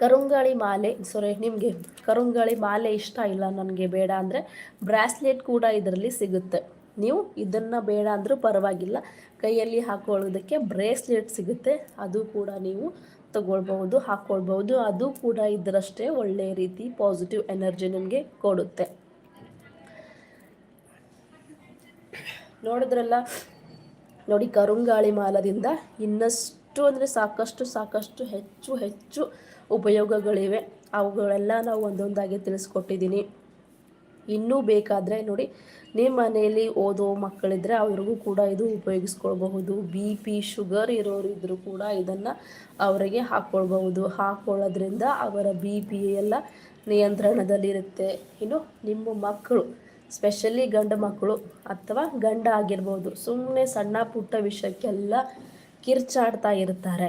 ಕರುಂಗಾಳಿ ಮಾಲೆ ಸಾರಿ ನಿಮಗೆ ಕರುಂಗಾಳಿ ಮಾಲೆ ಇಷ್ಟ ಇಲ್ಲ, ನನಗೆ ಬೇಡ ಅಂದರೆ ಬ್ರಾಸ್ಲೆಟ್ ಕೂಡ ಇದರಲ್ಲಿ ಸಿಗುತ್ತೆ. ನೀವು ಇದನ್ನು ಬೇಡ ಅಂದರೂ ಪರವಾಗಿಲ್ಲ. ಕೈಯಲ್ಲಿ ಹಾಕ್ಕೊಳ್ಳೋದಕ್ಕೆ ಬ್ರೇಸ್ಲೆಟ್ ಸಿಗುತ್ತೆ. ಅದು ಕೂಡ ನೀವು ತಗೊಳ್ಬಹುದು ಹಾಕ್ಕೊಳ್ಬಹುದು ಅದು ಕೂಡ ಇದರಷ್ಟೇ ಒಳ್ಳೆಯ ರೀತಿ ಪಾಸಿಟಿವ್ ಎನರ್ಜಿ ನಿಮಗೆ ಕೊಡುತ್ತೆ. ನೋಡಿದ್ರಲ್ಲ? ನೋಡಿ ಕರುಂಗಾಳಿ ಮಾಲದಿಂದ ಇನ್ನಷ್ಟು ಅಂದರೆ ಸಾಕಷ್ಟು ಸಾಕಷ್ಟು ಹೆಚ್ಚು ಹೆಚ್ಚು ಉಪಯೋಗಗಳಿವೆ. ಅವುಗಳೆಲ್ಲ ನಾವು ಒಂದೊಂದಾಗಿ ತಿಳಿಸ್ಕೊಟ್ಟಿದ್ದೀನಿ. ಇನ್ನೂ ಬೇಕಾದರೆ ನೋಡಿ, ನಿಮ್ಮ ಮನೆಯಲ್ಲಿ ಓದೋ ಮಕ್ಕಳಿದ್ರೆ ಅವ್ರಿಗೂ ಕೂಡ ಇದು ಉಪಯೋಗಿಸ್ಕೊಳ್ಬಹುದು. ಬಿ ಪಿ, ಶುಗರ್ ಇರೋರು ಇದ್ದರೂ ಕೂಡ ಇದನ್ನು ಅವರಿಗೆ ಹಾಕ್ಕೊಳ್ಬಹುದು. ಹಾಕ್ಕೊಳ್ಳೋದ್ರಿಂದ ಅವರ ಬಿ ಪಿ ಎಲ್ಲ ನಿಯಂತ್ರಣದಲ್ಲಿರುತ್ತೆ. ಇನ್ನು ನಿಮ್ಮ ಮಕ್ಕಳು ಸ್ಪೆಷಲಿ ಗಂಡು ಮಕ್ಕಳು ಅಥವಾ ಗಂಡ ಆಗಿರ್ಬೋದು. ಸುಮ್ಮನೆ ಸಣ್ಣ ಪುಟ್ಟ ವಿಷಯಕ್ಕೆಲ್ಲ ಕಿರ್ಚಾಡ್ತಾ ಇರ್ತಾರೆ.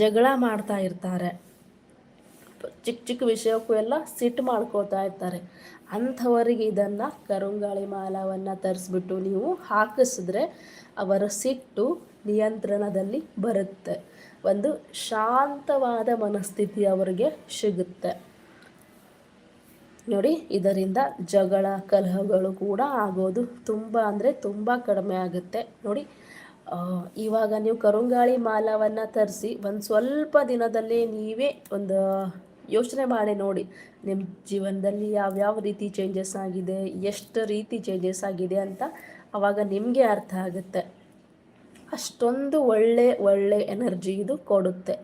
ಜಗಳ ಮಾಡ್ತಾ ಇರ್ತಾರೆ. ಚಿಕ್ಕ ಚಿಕ್ಕ ವಿಷಯಕ್ಕೂ ಎಲ್ಲ ಸಿಟ್ಟು ಮಾಡ್ಕೋತಾ ಇರ್ತಾರೆ. ಅಂಥವರಿಗೆ ಇದನ್ನು ಕರುಂಗಾಳಿ ಮಾಲವನ್ನು ತರಿಸ್ಬಿಟ್ಟು ನೀವು ಹಾಕಿಸಿದ್ರೆ ಅವರ ಸಿಟ್ಟು ನಿಯಂತ್ರಣದಲ್ಲಿ ಬರುತ್ತೆ. ಒಂದು ಶಾಂತವಾದ ಮನಸ್ಥಿತಿ ಅವರಿಗೆ ಸಿಗುತ್ತೆ. ನೋಡಿ, ಇದರಿಂದ ಜಗಳ, ಕಲಹಗಳು ಕೂಡ ಆಗೋದು ತುಂಬ ಅಂದರೆ ತುಂಬ ಕಡಿಮೆ ಆಗುತ್ತೆ. ನೋಡಿ ಇವಾಗ ನೀವು ಕರುಂಗಾಳಿ ಮಾಲವನ್ನು ತರಿಸಿ ಒಂದು ಸ್ವಲ್ಪ ದಿನದಲ್ಲಿ ನೀವೇ ಒಂದು ಯೋಚನೆ ಮಾಡಿ ನೋಡಿ ನಿಮ್ಮ ಜೀವನದಲ್ಲಿ ಯಾವ್ಯಾವ ರೀತಿ ಚೇಂಜಸ್ ಆಗಿದೆ, ಎಷ್ಟು ರೀತಿ ಚೇಂಜಸ್ ಆಗಿದೆ ಅಂತ ಆವಾಗ ನಿಮಗೆ ಅರ್ಥ ಆಗುತ್ತೆ. ಅಷ್ಟೊಂದು ಒಳ್ಳೆ ಒಳ್ಳೆ ಎನರ್ಜಿ ಇದು ಕೊಡುತ್ತೆ.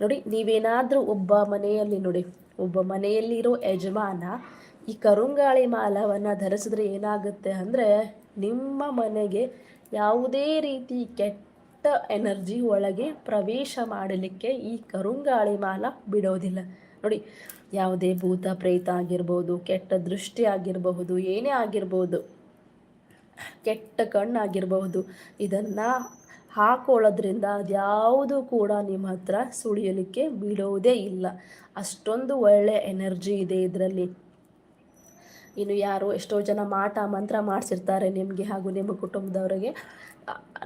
ನೋಡಿ, ನೀವೇನಾದರೂ ಒಬ್ಬ ಮನೆಯಲ್ಲಿ ನೋಡಿ ಒಬ್ಬ ಮನೆಯಲ್ಲಿರೋ ಯಜಮಾನ ಈ ಕರುಂಗಾಳಿ ಮಾಲವನ್ನು ಧರಿಸಿದ್ರೆ ಏನಾಗುತ್ತೆ ಅಂದರೆ ನಿಮ್ಮ ಮನೆಗೆ ಯಾವುದೇ ರೀತಿ ಕೆಟ್ಟ ಎನರ್ಜಿ ಒಳಗೆ ಪ್ರವೇಶ ಮಾಡಲಿಕ್ಕೆ ಈ ಕರುಂಗಾಳಿ ಮಾಲ ಬಿಡೋದಿಲ್ಲ. ನೋಡಿ, ಯಾವುದೇ ಭೂತ ಪ್ರೇತ ಆಗಿರ್ಬೋದು, ಕೆಟ್ಟ ದೃಷ್ಟಿ ಆಗಿರಬಹುದು, ಏನೇ ಆಗಿರ್ಬೋದು, ಕೆಟ್ಟ ಕಣ್ಣಾಗಿರಬಹುದು, ಇದನ್ನು ಹಾಕೊಳ್ಳೋದ್ರಿಂದ ಅದ್ಯಾವುದು ಕೂಡ ನಿಮ್ಮ ಹತ್ರ ಸುಳಿಯಲಿಕ್ಕೆ ಬಿಡೋದೇ ಇಲ್ಲ. ಅಷ್ಟೊಂದು ಒಳ್ಳೆ ಎನರ್ಜಿ ಇದೆ ಇದರಲ್ಲಿ. ಇನ್ನು ಯಾರು ಎಷ್ಟೋ ಜನ ಮಾಟ ಮಂತ್ರ ಮಾಡಿಸಿರ್ತಾರೆ ನಿಮಗೆ ಹಾಗೂ ನಿಮ್ಮ ಕುಟುಂಬದವರಿಗೆ.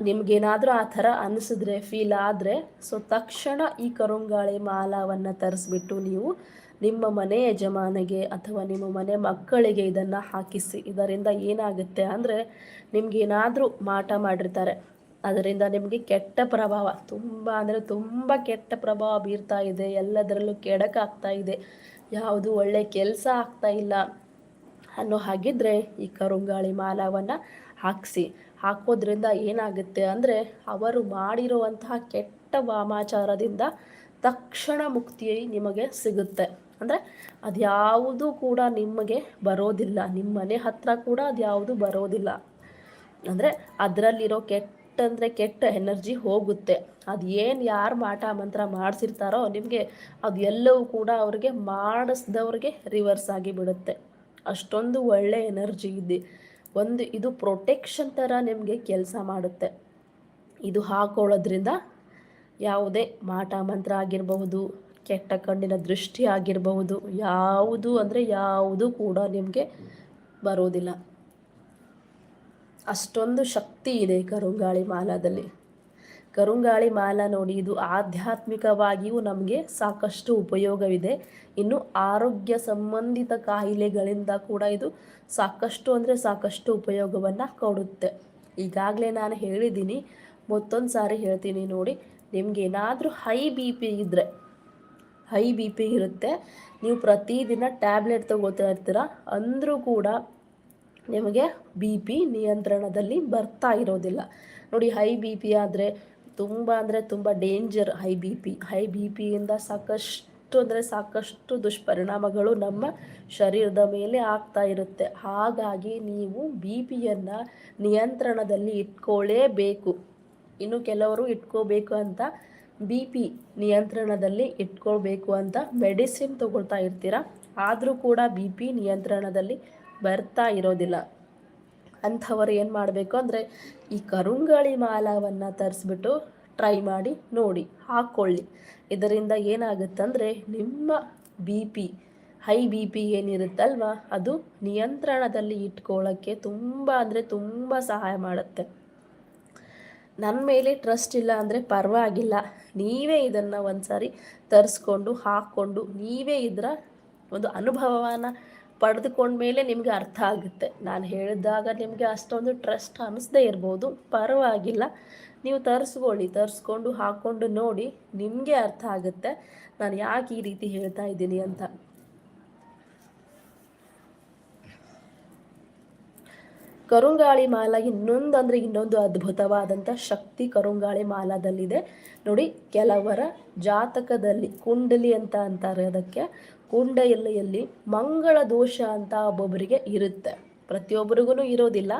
ನಿಮಗೇನಾದರೂ ಆ ಥರ ಅನಿಸಿದ್ರೆ ಫೀಲ್ ಆದರೆ ಸೊ ತಕ್ಷಣ ಈ ಕರುಂಗಾಳಿ ಮಾಲಾವನ್ನು ತರಿಸ್ಬಿಟ್ಟು ನೀವು ನಿಮ್ಮ ಮನೆ ಯಜಮಾನಿಗೆ ಅಥವಾ ನಿಮ್ಮ ಮನೆ ಮಕ್ಕಳಿಗೆ ಇದನ್ನು ಹಾಕಿಸಿ. ಇದರಿಂದ ಏನಾಗುತ್ತೆ ಅಂದರೆ ನಿಮಗೇನಾದರೂ ಮಾಟ ಮಾಡಿರ್ತಾರೆ. ಅದರಿಂದ ನಿಮಗೆ ಕೆಟ್ಟ ಪ್ರಭಾವ, ತುಂಬ ಅಂದರೆ ತುಂಬ ಕೆಟ್ಟ ಪ್ರಭಾವ ಬೀರ್ತಾ ಇದೆ. ಎಲ್ಲದರಲ್ಲೂ ಕೆಡಕಾಗ್ತಾ ಇದೆ. ಯಾವುದು ಒಳ್ಳೆ ಕೆಲಸ ಆಗ್ತಾ ಇಲ್ಲ ಅನ್ನೋ ಹಾಗಿದ್ರೆ ಈ ಕರುಂಗಾಳಿ ಮಾಲವನ್ನು ಹಾಕಿಸಿ. ಹಾಕೋದ್ರಿಂದ ಏನಾಗುತ್ತೆ ಅಂದರೆ ಅವರು ಮಾಡಿರುವಂತಹ ಕೆಟ್ಟ ವಾಮಾಚಾರದಿಂದ ತಕ್ಷಣ ಮುಕ್ತಿ ನಿಮಗೆ ಸಿಗುತ್ತೆ. ಅಂದರೆ ಅದ್ಯಾವುದು ಕೂಡ ನಿಮಗೆ ಬರೋದಿಲ್ಲ. ನಿಮ್ಮ ಮನೆ ಹತ್ರ ಕೂಡ ಅದ್ಯಾವುದು ಬರೋದಿಲ್ಲ. ಅಂದರೆ ಅದರಲ್ಲಿರೋ ಕೆಟ್ಟ ಅಂದರೆ ಕೆಟ್ಟ ಎನರ್ಜಿ ಹೋಗುತ್ತೆ. ಅದು ಏನು ಯಾರು ಮಾಟ ಮಂತ್ರ ಮಾಡಿಸಿರ್ತಾರೋ ನಿಮಗೆ ಅದು ಎಲ್ಲವೂ ಕೂಡ ಅವ್ರಿಗೆ ಮಾಡಿಸ್ದವ್ರಿಗೆ ರಿವರ್ಸ್ ಆಗಿ ಬಿಡುತ್ತೆ. ಅಷ್ಟೊಂದು ಒಳ್ಳೆ ಎನರ್ಜಿ ಇದೆ. ಒಂದು ಇದು ಪ್ರೊಟೆಕ್ಷನ್ ಥರ ನಿಮಗೆ ಕೆಲಸ ಮಾಡುತ್ತೆ. ಇದು ಹಾಕೊಳ್ಳೋದ್ರಿಂದ ಯಾವುದೇ ಮಾಟ ಮಂತ್ರ ಆಗಿರಬಹುದು, ಕೆಟ್ಟ ಕಣ್ಣಿನ ದೃಷ್ಟಿ ಆಗಿರಬಹುದು, ಯಾವುದು ಅಂದರೆ ಯಾವುದು ಕೂಡ ನಿಮಗೆ ಬರೋದಿಲ್ಲ. ಅಷ್ಟೊಂದು ಶಕ್ತಿ ಇದೆ ಕರುಂಗಾಳಿ ಮಾಲಾದಲ್ಲಿ. ಕರುಂಗಾಳಿ ಮಾಲ ನೋಡಿ ಇದು ಆಧ್ಯಾತ್ಮಿಕವಾಗಿಯೂ ನಮಗೆ ಸಾಕಷ್ಟು ಉಪಯೋಗವಿದೆ. ಇನ್ನು ಆರೋಗ್ಯ ಸಂಬಂಧಿತ ಕಾಯಿಲೆಗಳಿಂದ ಕೂಡ ಇದು ಸಾಕಷ್ಟು ಅಂದರೆ ಸಾಕಷ್ಟು ಉಪಯೋಗವನ್ನು ಕೊಡುತ್ತೆ. ಈಗಾಗಲೇ ನಾನು ಹೇಳಿದ್ದೀನಿ, ಮತ್ತೊಂದು ಸಾರಿ ಹೇಳ್ತೀನಿ ನೋಡಿ ನಿಮಗೇನಾದರೂ ಹೈ ಬಿ ಪಿ ಇದ್ದರೆ ಹೈ ಬಿ ಪಿ ಇರುತ್ತೆ. ನೀವು ಪ್ರತಿದಿನ ಟ್ಯಾಬ್ಲೆಟ್ ತಗೋತಾ ಇರ್ತೀರ, ಅಂದರೂ ಕೂಡ ನಿಮಗೆ ಬಿ ಪಿ ನಿಯಂತ್ರಣದಲ್ಲಿ ಬರ್ತಾ ಇರೋದಿಲ್ಲ. ನೋಡಿ ಹೈ ಬಿ ಪಿ ಆದರೆ ತುಂಬ ಅಂದರೆ ತುಂಬ danger high B P high B ಪಿಯಿಂದ ಸಾಕಷ್ಟು ಅಂದರೆ ಸಾಕಷ್ಟು ದುಷ್ಪರಿಣಾಮಗಳು ನಮ್ಮ ಶರೀರದ ಮೇಲೆ ಆಗ್ತಾ ಇರುತ್ತೆ. ಹಾಗಾಗಿ ನೀವು ಬಿ ಪಿಯನ್ನು ನಿಯಂತ್ರಣದಲ್ಲಿ ಇಟ್ಕೊಳ್ಳೇಬೇಕು ಇನ್ನು ಕೆಲವರು ಇಟ್ಕೋಬೇಕು ಅಂತ ಬಿ ಪಿ ನಿಯಂತ್ರಣದಲ್ಲಿ ಇಟ್ಕೊಳ್ಬೇಕು ಅಂತ ಮೆಡಿಸಿನ್ ತಗೊಳ್ತಾ ಇರ್ತೀರ? ಆದರೂ ಕೂಡ ಬಿ ಪಿ ನಿಯಂತ್ರಣದಲ್ಲಿ ಬರ್ತಾ ಇರೋದಿಲ್ಲ. ಅಂಥವರು ಏನು ಮಾಡಬೇಕು ಅಂದರೆ ಈ ಕರುಂಗಾಳಿ ಮಾಲವನ್ನು ತರಿಸ್ಬಿಟ್ಟು ಟ್ರೈ ಮಾಡಿ ನೋಡಿ ಹಾಕ್ಕೊಳ್ಳಿ ಇದರಿಂದ ಏನಾಗುತ್ತಂದರೆ ನಿಮ್ಮ B P high B P ಏನಿರುತ್ತಲ್ವ, ಅದು ನಿಯಂತ್ರಣದಲ್ಲಿ ಇಟ್ಕೊಳ್ಳೋಕ್ಕೆ ತುಂಬ ಅಂದರೆ ತುಂಬ ಸಹಾಯ ಮಾಡುತ್ತೆ. ನನ್ನ ಮೇಲೆ ಟ್ರಸ್ಟ್ ಇಲ್ಲ ಅಂದರೆ ಪರವಾಗಿಲ್ಲ. ನೀವೇ ಇದನ್ನು ಒಂದು ಸಾರಿ ತರಿಸ್ಕೊಂಡು ಹಾಕ್ಕೊಂಡು ನೀವೇ ಇದರ ಒಂದು ಅನುಭವವನ್ನು ಪಡೆದುಕೊಂಡ್ಮೇಲೆ ನಿಮಗೆ ಅರ್ಥ ಆಗುತ್ತೆ. ನಾನು ಹೇಳಿದಾಗ ನಿಮಗೆ ಅಷ್ಟೊಂದು ಟ್ರಸ್ಟ್ ಅನ್ನಿಸ್ದೇ ಇರ್ಬೋದು. ಪರವಾಗಿಲ್ಲ. ನೀವು ತರಿಸ್ಕೊಳ್ಳಿ. ತರಿಸ್ಕೊಂಡು ಹಾಕ್ಕೊಂಡು ನೋಡಿ ನಿಮಗೆ ಅರ್ಥ ಆಗುತ್ತೆ. ನಾನು ಯಾಕೆ ಈ ರೀತಿ ಹೇಳ್ತಾ ಇದ್ದೀನಿ ಅಂತ. ಕರುಂಗಾಳಿ ಮಾಲ ಇನ್ನೊಂದು ಅಂದರೆ ಇನ್ನೊಂದು ಅದ್ಭುತವಾದಂಥ ಶಕ್ತಿ ಕರುಂಗಾಳಿ ಮಾಲಾದಲ್ಲಿದೆ. ನೋಡಿ, ಕೆಲವರ ಜಾತಕದಲ್ಲಿ ಕುಂಡಲಿ ಅಂತ ಅಂತಾರೆ ಅದಕ್ಕೆ. ಕುಂಡಲಿಯಲ್ಲಿ ಮಂಗಳ ದೋಷ ಅಂತ ಒಬ್ಬೊಬ್ಬರಿಗೆ ಇರುತ್ತೆ. ಪ್ರತಿಯೊಬ್ಬರಿಗೂ ಇರೋದಿಲ್ಲ.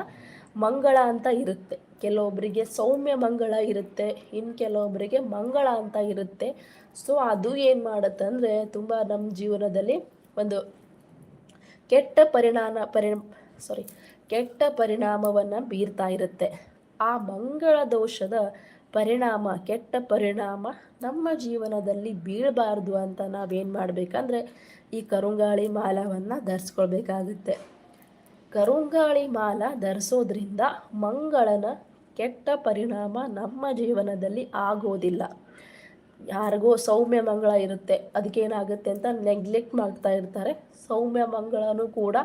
ಮಂಗಳ ಅಂತ ಇರುತ್ತೆ. ಕೆಲವೊಬ್ಬರಿಗೆ ಸೌಮ್ಯ ಮಂಗಳ ಇರುತ್ತೆ. ಇನ್ನು ಕೆಲವೊಬ್ಬರಿಗೆ ಮಂಗಳ ಅಂತ ಇರುತ್ತೆ. ಸೊ ಅದು ಏನು ಮಾಡುತ್ತೆ ಅಂದರೆ, ತುಂಬ ನಮ್ಮ ಜೀವನದಲ್ಲಿ ಒಂದು ಕೆಟ್ಟ ಪರಿಣಾಮ ಪರಿ ಸಾರಿ ಕೆಟ್ಟ ಪರಿಣಾಮವನ್ನು ಬೀರ್ತಾ ಇರುತ್ತೆ. ಆ ಮಂಗಳ ದೋಷದ ಪರಿಣಾಮ, ಕೆಟ್ಟ ಪರಿಣಾಮ ನಮ್ಮ ಜೀವನದಲ್ಲಿ ಬೀಳಬಾರ್ದು ಅಂತ ನಾವೇನು ಮಾಡಬೇಕಂದ್ರೆ ಈ ಕರುಂಗಾಳಿ ಮಾಲವನ್ನು ಧರಿಸ್ಕೊಳ್ಬೇಕಾಗುತ್ತೆ. ಕರುಂಗಾಳಿ ಮಾಲ ಧರಿಸೋದ್ರಿಂದ ಮಂಗಳನ ಕೆಟ್ಟ ಪರಿಣಾಮ ನಮ್ಮ ಜೀವನದಲ್ಲಿ ಆಗೋದಿಲ್ಲ. ಯಾರಿಗೋ ಸೌಮ್ಯ ಮಂಗಳ ಇರುತ್ತೆ. ಅದಕ್ಕೇನಾಗುತ್ತೆ ಅಂತ ನೆಗ್ಲೆಕ್ಟ್ ಮಾಡ್ತಾ ಇರ್ತಾರೆ. ಸೌಮ್ಯ ಮಂಗಳನೂ ಕೂಡ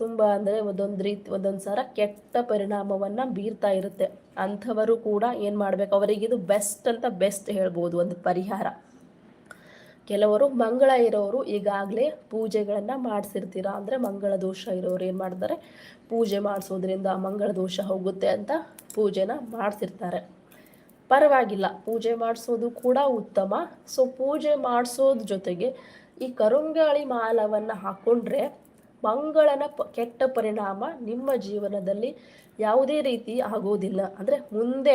ತುಂಬ ಅಂದರೆ ಒಂದೊಂದು ರೀತಿ, ಒಂದೊಂದು ಸಲ ಕೆಟ್ಟ ಪರಿಣಾಮವನ್ನು ಬೀರ್ತಾ ಇರುತ್ತೆ. ಅಂಥವರು ಕೂಡ ಏನು ಮಾಡಬೇಕು? ಅವರಿಗಿದು ಬೆಸ್ಟ್ ಅಂತ ಬೆಸ್ಟ್ ಹೇಳ್ಬೋದು, ಒಂದು ಪರಿಹಾರ. ಕೆಲವರು ಮಂಗಳ ಇರೋರು ಈಗಾಗಲೇ ಪೂಜೆಗಳನ್ನು ಮಾಡಿಸಿರ್ತೀರ ಅಂದರೆ ಮಂಗಳ ದೋಷ ಇರೋರು ಏನು ಮಾಡ್ತಾರೆ? ಪೂಜೆ ಮಾಡಿಸೋದ್ರಿಂದ ಮಂಗಳ ದೋಷ ಹೋಗುತ್ತೆ ಅಂತ ಪೂಜೆನ ಮಾಡಿಸಿರ್ತಾರೆ. ಪರವಾಗಿಲ್ಲ, ಪೂಜೆ ಮಾಡಿಸೋದು ಕೂಡ ಉತ್ತಮ. ಸೊ ಪೂಜೆ ಮಾಡಿಸೋದ್ರ ಜೊತೆಗೆ ಈ ಕರುಂಗಾಳಿ ಮಾಲವನ್ನು ಹಾಕ್ಕೊಂಡ್ರೆ ಮಂಗಳನ ಕೆಟ್ಟ ಪರಿಣಾಮ ನಿಮ್ಮ ಜೀವನದಲ್ಲಿ ಯಾವುದೇ ರೀತಿ ಆಗೋದಿಲ್ಲ ಅಂದರೆ ಮುಂದೆ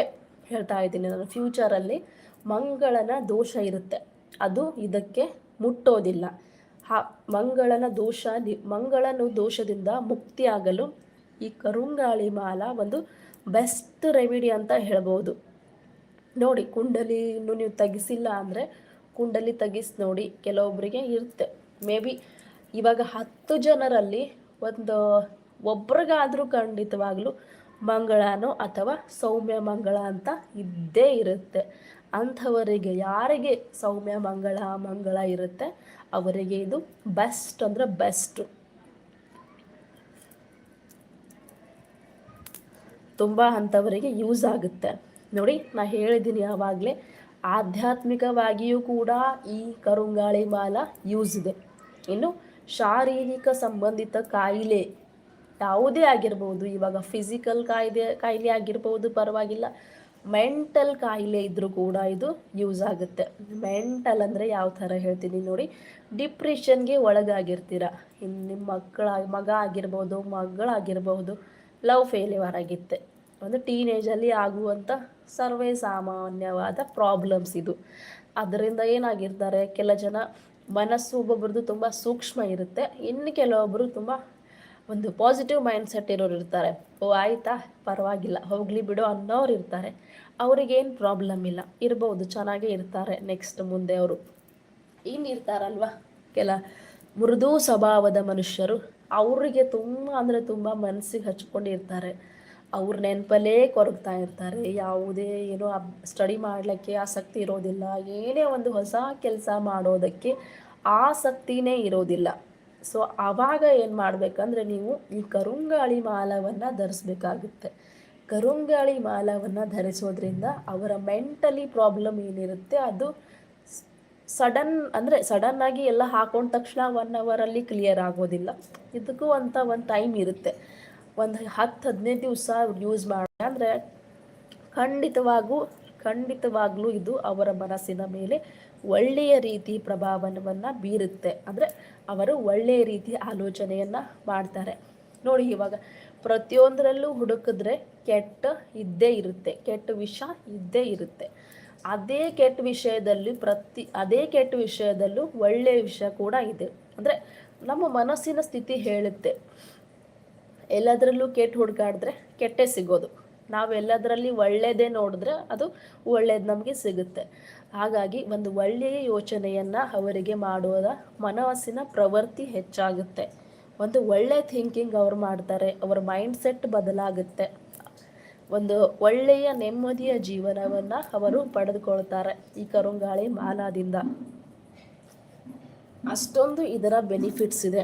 ಹೇಳ್ತಾ ಇದ್ದೀನಿ ನಾನು ಫ್ಯೂಚರಲ್ಲಿ ಮಂಗಳನ ದೋಷ ಇರುತ್ತೆ. ಅದು ಇದಕ್ಕೆ ಮುಟ್ಟೋದಿಲ್ಲ. ಹಾ, ಮಂಗಳನ ದೋಷ ನಿ, ಮಂಗಳನ ದೋಷದಿಂದ ಮುಕ್ತಿಯಾಗಲು ಈ ಕರುಂಗಾಳಿ ಮಾಲ ಒಂದು ಬೆಸ್ಟ್ ರೆಮಿಡಿ ಅಂತ ಹೇಳ್ಬೋದು. ನೋಡಿ, ಕುಂಡಲಿ ಇನ್ನು ನೀವು ತೆಗಿಸಿಲ್ಲ ಅಂದರೆ ಕುಂಡಲಿ ತೆಗಿಸಿ ನೋಡಿ ಕೆಲವೊಬ್ಬರಿಗೆ ಇರುತ್ತೆ. ಮೇ ಬಿ ಇವಾಗ ಹತ್ತು ಜನರಲ್ಲಿ ಒಂದು ಒಬ್ರಿಗಾದರೂ ಖಂಡಿತವಾಗ್ಲೂ ಮಂಗಳನೋ ಅಥವಾ ಸೌಮ್ಯ ಮಂಗಳ ಅಂತ ಇದ್ದೇ ಇರುತ್ತೆ. ಅಂಥವರಿಗೆ ಯಾರಿಗೆ ಸೌಮ್ಯ ಮಂಗಳ ಮಂಗಳ ಇರುತ್ತೆ? ಅವರಿಗೆ ಇದು ಬೆಸ್ಟ್ ಅಂದರೆ ಬೆಸ್ಟು ತುಂಬ ಅಂಥವರಿಗೆ ಯೂಸ್ ಆಗುತ್ತೆ. ನೋಡಿ, ನಾ ಹೇಳಿದ್ದೀನಿ ಯಾವಾಗಲೇ ಆಧ್ಯಾತ್ಮಿಕವಾಗಿಯೂ ಕೂಡ ಈ ಕರುಂಗಾಳಿ ಮಾಲ ಯೂಸ್ ಇದೆ. ಇನ್ನು ಶಾರೀರಿಕ ಸಂಬಂಧಿತ ಕಾಯಿಲೆ ಯಾವುದೇ ಆಗಿರ್ಬೋದು, ಇವಾಗ ಫಿಸಿಕಲ್ ಕಾಯ್ದೆ, ಕಾಯಿಲೆ ಆಗಿರ್ಬೋದು ಪರವಾಗಿಲ್ಲ. ಮೆಂಟಲ್ ಕಾಯಿಲೆ ಇದ್ದರೂ ಕೂಡ ಇದು ಯೂಸ್ ಆಗುತ್ತೆ. ಮೆಂಟಲ್ ಅಂದರೆ ಯಾವ ಥರ ಹೇಳ್ತೀನಿ ನೋಡಿ ಡಿಪ್ರೆಷನ್ಗೆ ಒಳಗಾಗಿರ್ತೀರ. ಇನ್ನು ನಿಮ್ಮ ಮಕ್ಕಳ, ಮಗ ಆಗಿರ್ಬೋದು, ಮಗಳಾಗಿರ್ಬೋದು ಲವ್ ಫೇಲ್ಯೂರ್ ಆಗಿತ್ತೆ. ಒಂದು ಟೀನೇಜಲ್ಲಿ ಆಗುವಂಥ ಸರ್ವೇ ಸಾಮಾನ್ಯವಾದ ಪ್ರಾಬ್ಲಮ್ಸ್ ಇದು. ಅದರಿಂದ ಏನಾಗಿರ್ತಾರೆ, ಕೆಲ ಜನ ಮನಸ್ಸು ಒಬ್ಬೊಬ್ರದ್ದು ತುಂಬ ಸೂಕ್ಷ್ಮ ಇರುತ್ತೆ. ಇನ್ನು ಕೆಲವೊಬ್ಬರು ತುಂಬ ಒಂದು ಪಾಸಿಟಿವ್ ಮೈಂಡ್ ಸೆಟ್ ಇರೋರು ಇರ್ತಾರೆ. ಓ, ಆಯಿತಾ? ಪರವಾಗಿಲ್ಲ. ಹೋಗಲಿ ಬಿಡು ಅನ್ನೋರು ಇರ್ತಾರೆ. ಅವ್ರಿಗೇನು ಪ್ರಾಬ್ಲಮ್ ಇಲ್ಲ. ಇರ್ಬೋದು, ಚೆನ್ನಾಗೇ ಇರ್ತಾರೆ ನೆಕ್ಸ್ಟ್ ಮುಂದೆ ಅವರು. ಏನು ಇರ್ತಾರಲ್ವ? ಕೆಲ ಮೃದು ಸ್ವಭಾವದ ಮನುಷ್ಯರು. ಅವರಿಗೆ ತುಂಬ ಅಂದರೆ ತುಂಬ ಮನಸ್ಸಿಗೆ ಹಚ್ಕೊಂಡಿರ್ತಾರೆ. ಅವ್ರ ನೆನಪಲ್ಲೇ ಕೊರಗ್ತಾ ಇರ್ತಾರೆ. ಯಾವುದೇ ಏನೋ ಸ್ಟಡಿ ಮಾಡಲಿಕ್ಕೆ ಆಸಕ್ತಿ ಇರೋದಿಲ್ಲ. ಏನೇ ಒಂದು ಹೊಸ ಕೆಲಸ ಮಾಡೋದಕ್ಕೆ ಆಸಕ್ತಿನೇ ಇರೋದಿಲ್ಲ. ಸೊ ಆವಾಗ ಏನು ಮಾಡಬೇಕಂದ್ರೆ ನೀವು ಈ ಕರುಂಗಾಳಿ ಮಾಲವನ್ನು ಧರಿಸ್ಬೇಕಾಗುತ್ತೆ. ಕರುಂಗಾಳಿ ಮಾಲವನ್ನು ಧರಿಸೋದ್ರಿಂದ ಅವರ ಮೆಂಟಲಿ ಪ್ರಾಬ್ಲಮ್ ಏನಿರುತ್ತೆ ಅದು ಸಡನ್ ಅಂದರೆ ಸಡನ್ನಾಗಿ ಎಲ್ಲ ಹಾಕೊಂಡ ತಕ್ಷಣ ಒನ್ ಅವರಲ್ಲಿ ಕ್ಲಿಯರ್ ಆಗೋದಿಲ್ಲ. ಇದಕ್ಕೂ ಅಂತ ಒಂದು ಟೈಮ್ ಇರುತ್ತೆ. ಒಂದು ಹತ್ತು ಹದಿನೈದು ದಿವಸ ಯೂಸ್ ಮಾಡಿ, ಅಂದರೆ ಖಂಡಿತವಾಗೂ, ಖಂಡಿತವಾಗ್ಲೂ ಇದು ಅವರ ಮನಸ್ಸಿನ ಮೇಲೆ ಒಳ್ಳೆಯ ರೀತಿ ಪ್ರಭಾವವನ್ನು ಬೀರುತ್ತೆ. ಅಂದರೆ ಅವರು ಒಳ್ಳೆಯ ರೀತಿ ಆಲೋಚನೆಯನ್ನು ಮಾಡ್ತಾರೆ. ನೋಡಿ ಇವಾಗ ಪ್ರತಿಯೊಂದರಲ್ಲೂ ಹುಡುಕಿದ್ರೆ ಕೆಟ್ಟ ಇದ್ದೇ ಇರುತ್ತೆ, ಕೆಟ್ಟ ವಿಷ ಇದ್ದೇ ಇರುತ್ತೆ. ಅದೇ ಕೆಟ್ಟ ವಿಷಯದಲ್ಲಿ ಪ್ರತಿ, ಅದೇ ಕೆಟ್ಟ ವಿಷಯದಲ್ಲೂ ಒಳ್ಳೆಯ ವಿಷಯ ಕೂಡ ಇದೆ. ಅಂದರೆ ನಮ್ಮ ಮನಸ್ಸಿನ ಸ್ಥಿತಿ ಹೇಳುತ್ತೆ. ಎಲ್ಲದರಲ್ಲೂ ಕೆಟ್ಟ ಹುಡುಗಾಡಿದ್ರೆ ಕೆಟ್ಟೆ ಸಿಗೋದು. ನಾವು ಎಲ್ಲದರಲ್ಲಿ ಒಳ್ಳೆಯದೇ ನೋಡಿದ್ರೆ ಅದು ಒಳ್ಳೇದು ನಮಗೆ ಸಿಗುತ್ತೆ. ಹಾಗಾಗಿ ಒಂದು ಒಳ್ಳೆಯ ಯೋಚನೆಯನ್ನು ಅವರಿಗೆ ಮಾಡುವುದ ಮನಸ್ಸಿನ ಪ್ರವೃತ್ತಿ ಹೆಚ್ಚಾಗುತ್ತೆ. ಒಂದು ಒಳ್ಳೆಯ ಥಿಂಕಿಂಗ್ ಅವ್ರು ಮಾಡ್ತಾರೆ, ಅವರ ಮೈಂಡ್ ಸೆಟ್ ಬದಲಾಗುತ್ತೆ. ಒಂದು ಒಳ್ಳೆಯ ನೆಮ್ಮದಿಯ ಜೀವನವನ್ನು ಅವರು ಪಡೆದುಕೊಳ್ತಾರೆ ಈ ಕರುಂಗಾಳಿ ಮಾಲಾದಿಂದ ಅಷ್ಟೊಂದು ಇದರ ಬೆನಿಫಿಟ್ಸ್ ಇದೆ.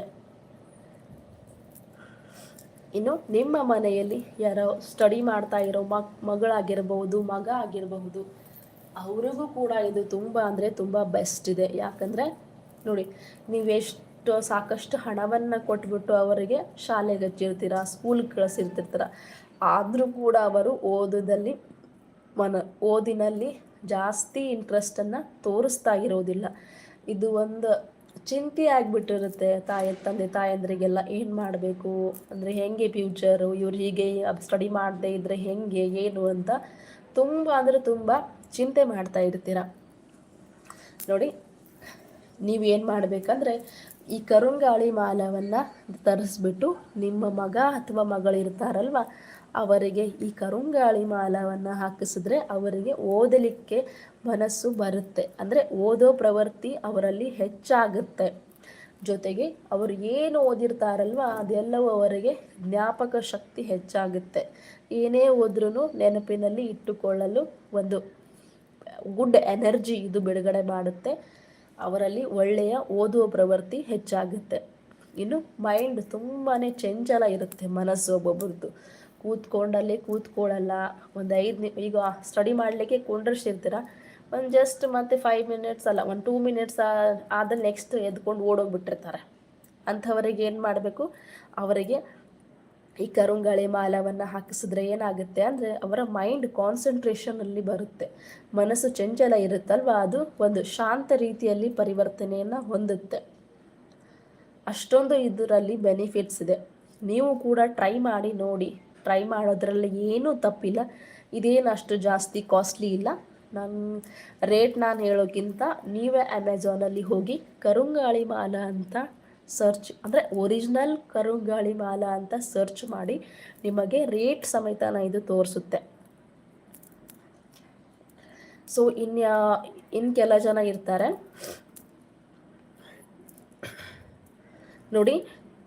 ಇನ್ನು ನಿಮ್ಮ ಮನೆಯಲ್ಲಿ ಯಾರೋ ಸ್ಟಡಿ ಮಾಡ್ತಾ ಇರೋ ಮಕ್ ಮಗಳಾಗಿರ್ಬಹುದು, ಮಗ ಆಗಿರಬಹುದು, ಅವ್ರಿಗೂ ಕೂಡ ಇದು ತುಂಬ ಅಂದರೆ ತುಂಬ ಬೆಸ್ಟ್ ಇದೆ. ಯಾಕಂದರೆ ನೋಡಿ, ನೀವೆಷ್ಟು ಸಾಕಷ್ಟು ಹಣವನ್ನು ಕೊಟ್ಬಿಟ್ಟು ಅವರಿಗೆ ಶಾಲೆಗೆ ಹಚ್ಚಿರ್ತೀರ ಸ್ಕೂಲ್ಗೆ ಕಳಿಸಿರ್ತಿರ್ತೀರ, ಆದರೂ ಕೂಡ ಅವರು ಓದೋದಲ್ಲಿ ಮನ, ಓದಿನಲ್ಲಿ ಜಾಸ್ತಿ ಇಂಟ್ರೆಸ್ಟನ್ನು ತೋರಿಸ್ತಾ ಇರೋದಿಲ್ಲ. ಇದು ಒಂದು ಚಿಂತೆ ಆಗಿಬಿಟ್ಟಿರುತ್ತೆ ತಾಯಿ, ತಂದೆ ತಾಯಂದ್ರಿಗೆಲ್ಲ ಏನು ಮಾಡಬೇಕು? ಅಂದರೆ ಹೇಗೆ ಫ್ಯೂಚರು ಇವ್ರು ಹೀಗೆ ಸ್ಟಡಿ ಮಾಡದೇ ಇದ್ದರೆ ಹೇಗೆ, ಏನು ಅಂತ ತುಂಬ ಅಂದರೆ ತುಂಬ ಚಿಂತೆ ಮಾಡ್ತಾ ಇರ್ತೀರ? ನೋಡಿ, ನೀವು ಏನು ಮಾಡಬೇಕಂದ್ರೆ ಈ ಕರುಂಗಾಳಿ ಮಾಲವನ್ನು ತರಿಸ್ಬಿಟ್ಟು ನಿಮ್ಮ ಮಗ ಅಥವಾ ಮಗಳಿರ್ತಾರಲ್ವ ಅವರಿಗೆ ಈ ಕರುಂಗಾಳಿ ಮಾಲವನ್ನು ಹಾಕಿಸಿದ್ರೆ ಅವರಿಗೆ ಓದಲಿಕ್ಕೆ ಮನಸ್ಸು ಬರುತ್ತೆ. ಅಂದರೆ ಓದೋ ಪ್ರವೃತ್ತಿ ಅವರಲ್ಲಿ ಹೆಚ್ಚಾಗುತ್ತೆ. ಜೊತೆಗೆ ಅವರು ಏನು ಓದಿರ್ತಾರಲ್ವ, ಅದೆಲ್ಲವೂ ಅವರಿಗೆ ಜ್ಞಾಪಕ ಶಕ್ತಿ ಹೆಚ್ಚಾಗುತ್ತೆ. ಏನೇ ಓದ್ರೂ ನೆನಪಿನಲ್ಲಿ ಇಟ್ಟುಕೊಳ್ಳಲು ಒಂದು ಗುಡ್ ಎನರ್ಜಿ ಇದು ಬಿಡುಗಡೆ ಮಾಡುತ್ತೆ. ಅವರಲ್ಲಿ ಒಳ್ಳೆಯ ಓದುವ ಪ್ರವೃತ್ತಿ ಹೆಚ್ಚಾಗುತ್ತೆ. ಇನ್ನು ಮೈಂಡ್ ತುಂಬಾ ಚಂಚಲ ಇರುತ್ತೆ ಮನಸ್ಸು ಒಬ್ಬೊಬ್ರದ್ದು. ಕೂತ್ಕೊಂಡಲ್ಲಿ ಕೂತ್ಕೊಳ್ಳಲ್ಲ ಒಂದು ಐದು ನಿ, ಈಗ ಸ್ಟಡಿ ಮಾಡಲಿಕ್ಕೆ ಕೊಂಡ್ರಷ್ಟಿರ್ತೀರ ಒಂದು ಜಸ್ಟ್ ಮತ್ತೆ ಫೈವ್ ಮಿನಿಟ್ಸ್ ಅಲ್ಲ, ಒಂದು ಟೂ ಮಿನಿಟ್ಸ್ ಆದ ನೆಕ್ಸ್ಟ್ ಎದ್ಕೊಂಡು ಓಡೋಗ್ಬಿಟ್ಟಿರ್ತಾರೆ. ಅಂಥವರಿಗೆ ಏನು ಮಾಡಬೇಕು? ಅವರಿಗೆ ಈ ಕರುಂಗಳೆ ಮಾಲವನ್ನು ಹಾಕಿಸಿದ್ರೆ ಏನಾಗುತ್ತೆ ಅಂದರೆ ಅವರ ಮೈಂಡ್ ಕಾನ್ಸಂಟ್ರೇಷನಲ್ಲಿ ಬರುತ್ತೆ. ಮನಸ್ಸು ಚಂಚಲ ಇರುತ್ತಲ್ವ? ಅದು ಒಂದು ಶಾಂತ ರೀತಿಯಲ್ಲಿ ಪರಿವರ್ತನೆಯನ್ನು ಹೊಂದುತ್ತೆ. ಅಷ್ಟೊಂದು ಇದರಲ್ಲಿ ಬೆನಿಫಿಟ್ಸ್ ಇದೆ. ನೀವು ಕೂಡ ಟ್ರೈ ಮಾಡಿ ನೋಡಿ. ಟ್ರೈ ಮಾಡೋದ್ರಲ್ಲಿ ಏನೂ ತಪ್ಪಿಲ್ಲ. ಇದೇನು ಅಷ್ಟು ಜಾಸ್ತಿ ಕಾಸ್ಟ್ಲಿ ಇಲ್ಲ. ನನ್ನ ರೇಟ್ ನಾನು ಹೇಳೋಕ್ಕಿಂತ ನೀವೇ ಅಮೆಝಾನಲ್ಲಿ ಹೋಗಿ ಕರುಂಗಾಳಿ ಮಾಲ ಅಂತ ಸರ್ಚ್ ಅಂದರೆ ಒರಿಜಿನಲ್ ಕರುಂಗಾಳಿ ಮಾಲ ಅಂತ ಸರ್ಚ್ ಮಾಡಿ ನಿಮಗೆ ರೇಟ್ ಸಮೇತನ ಇದು ತೋರಿಸುತ್ತೆ. ಸೊ ಇನ್ಯಾ ಇನ್ನು ಕೆಲ ಜನ ಇರ್ತಾರೆ. ನೋಡಿ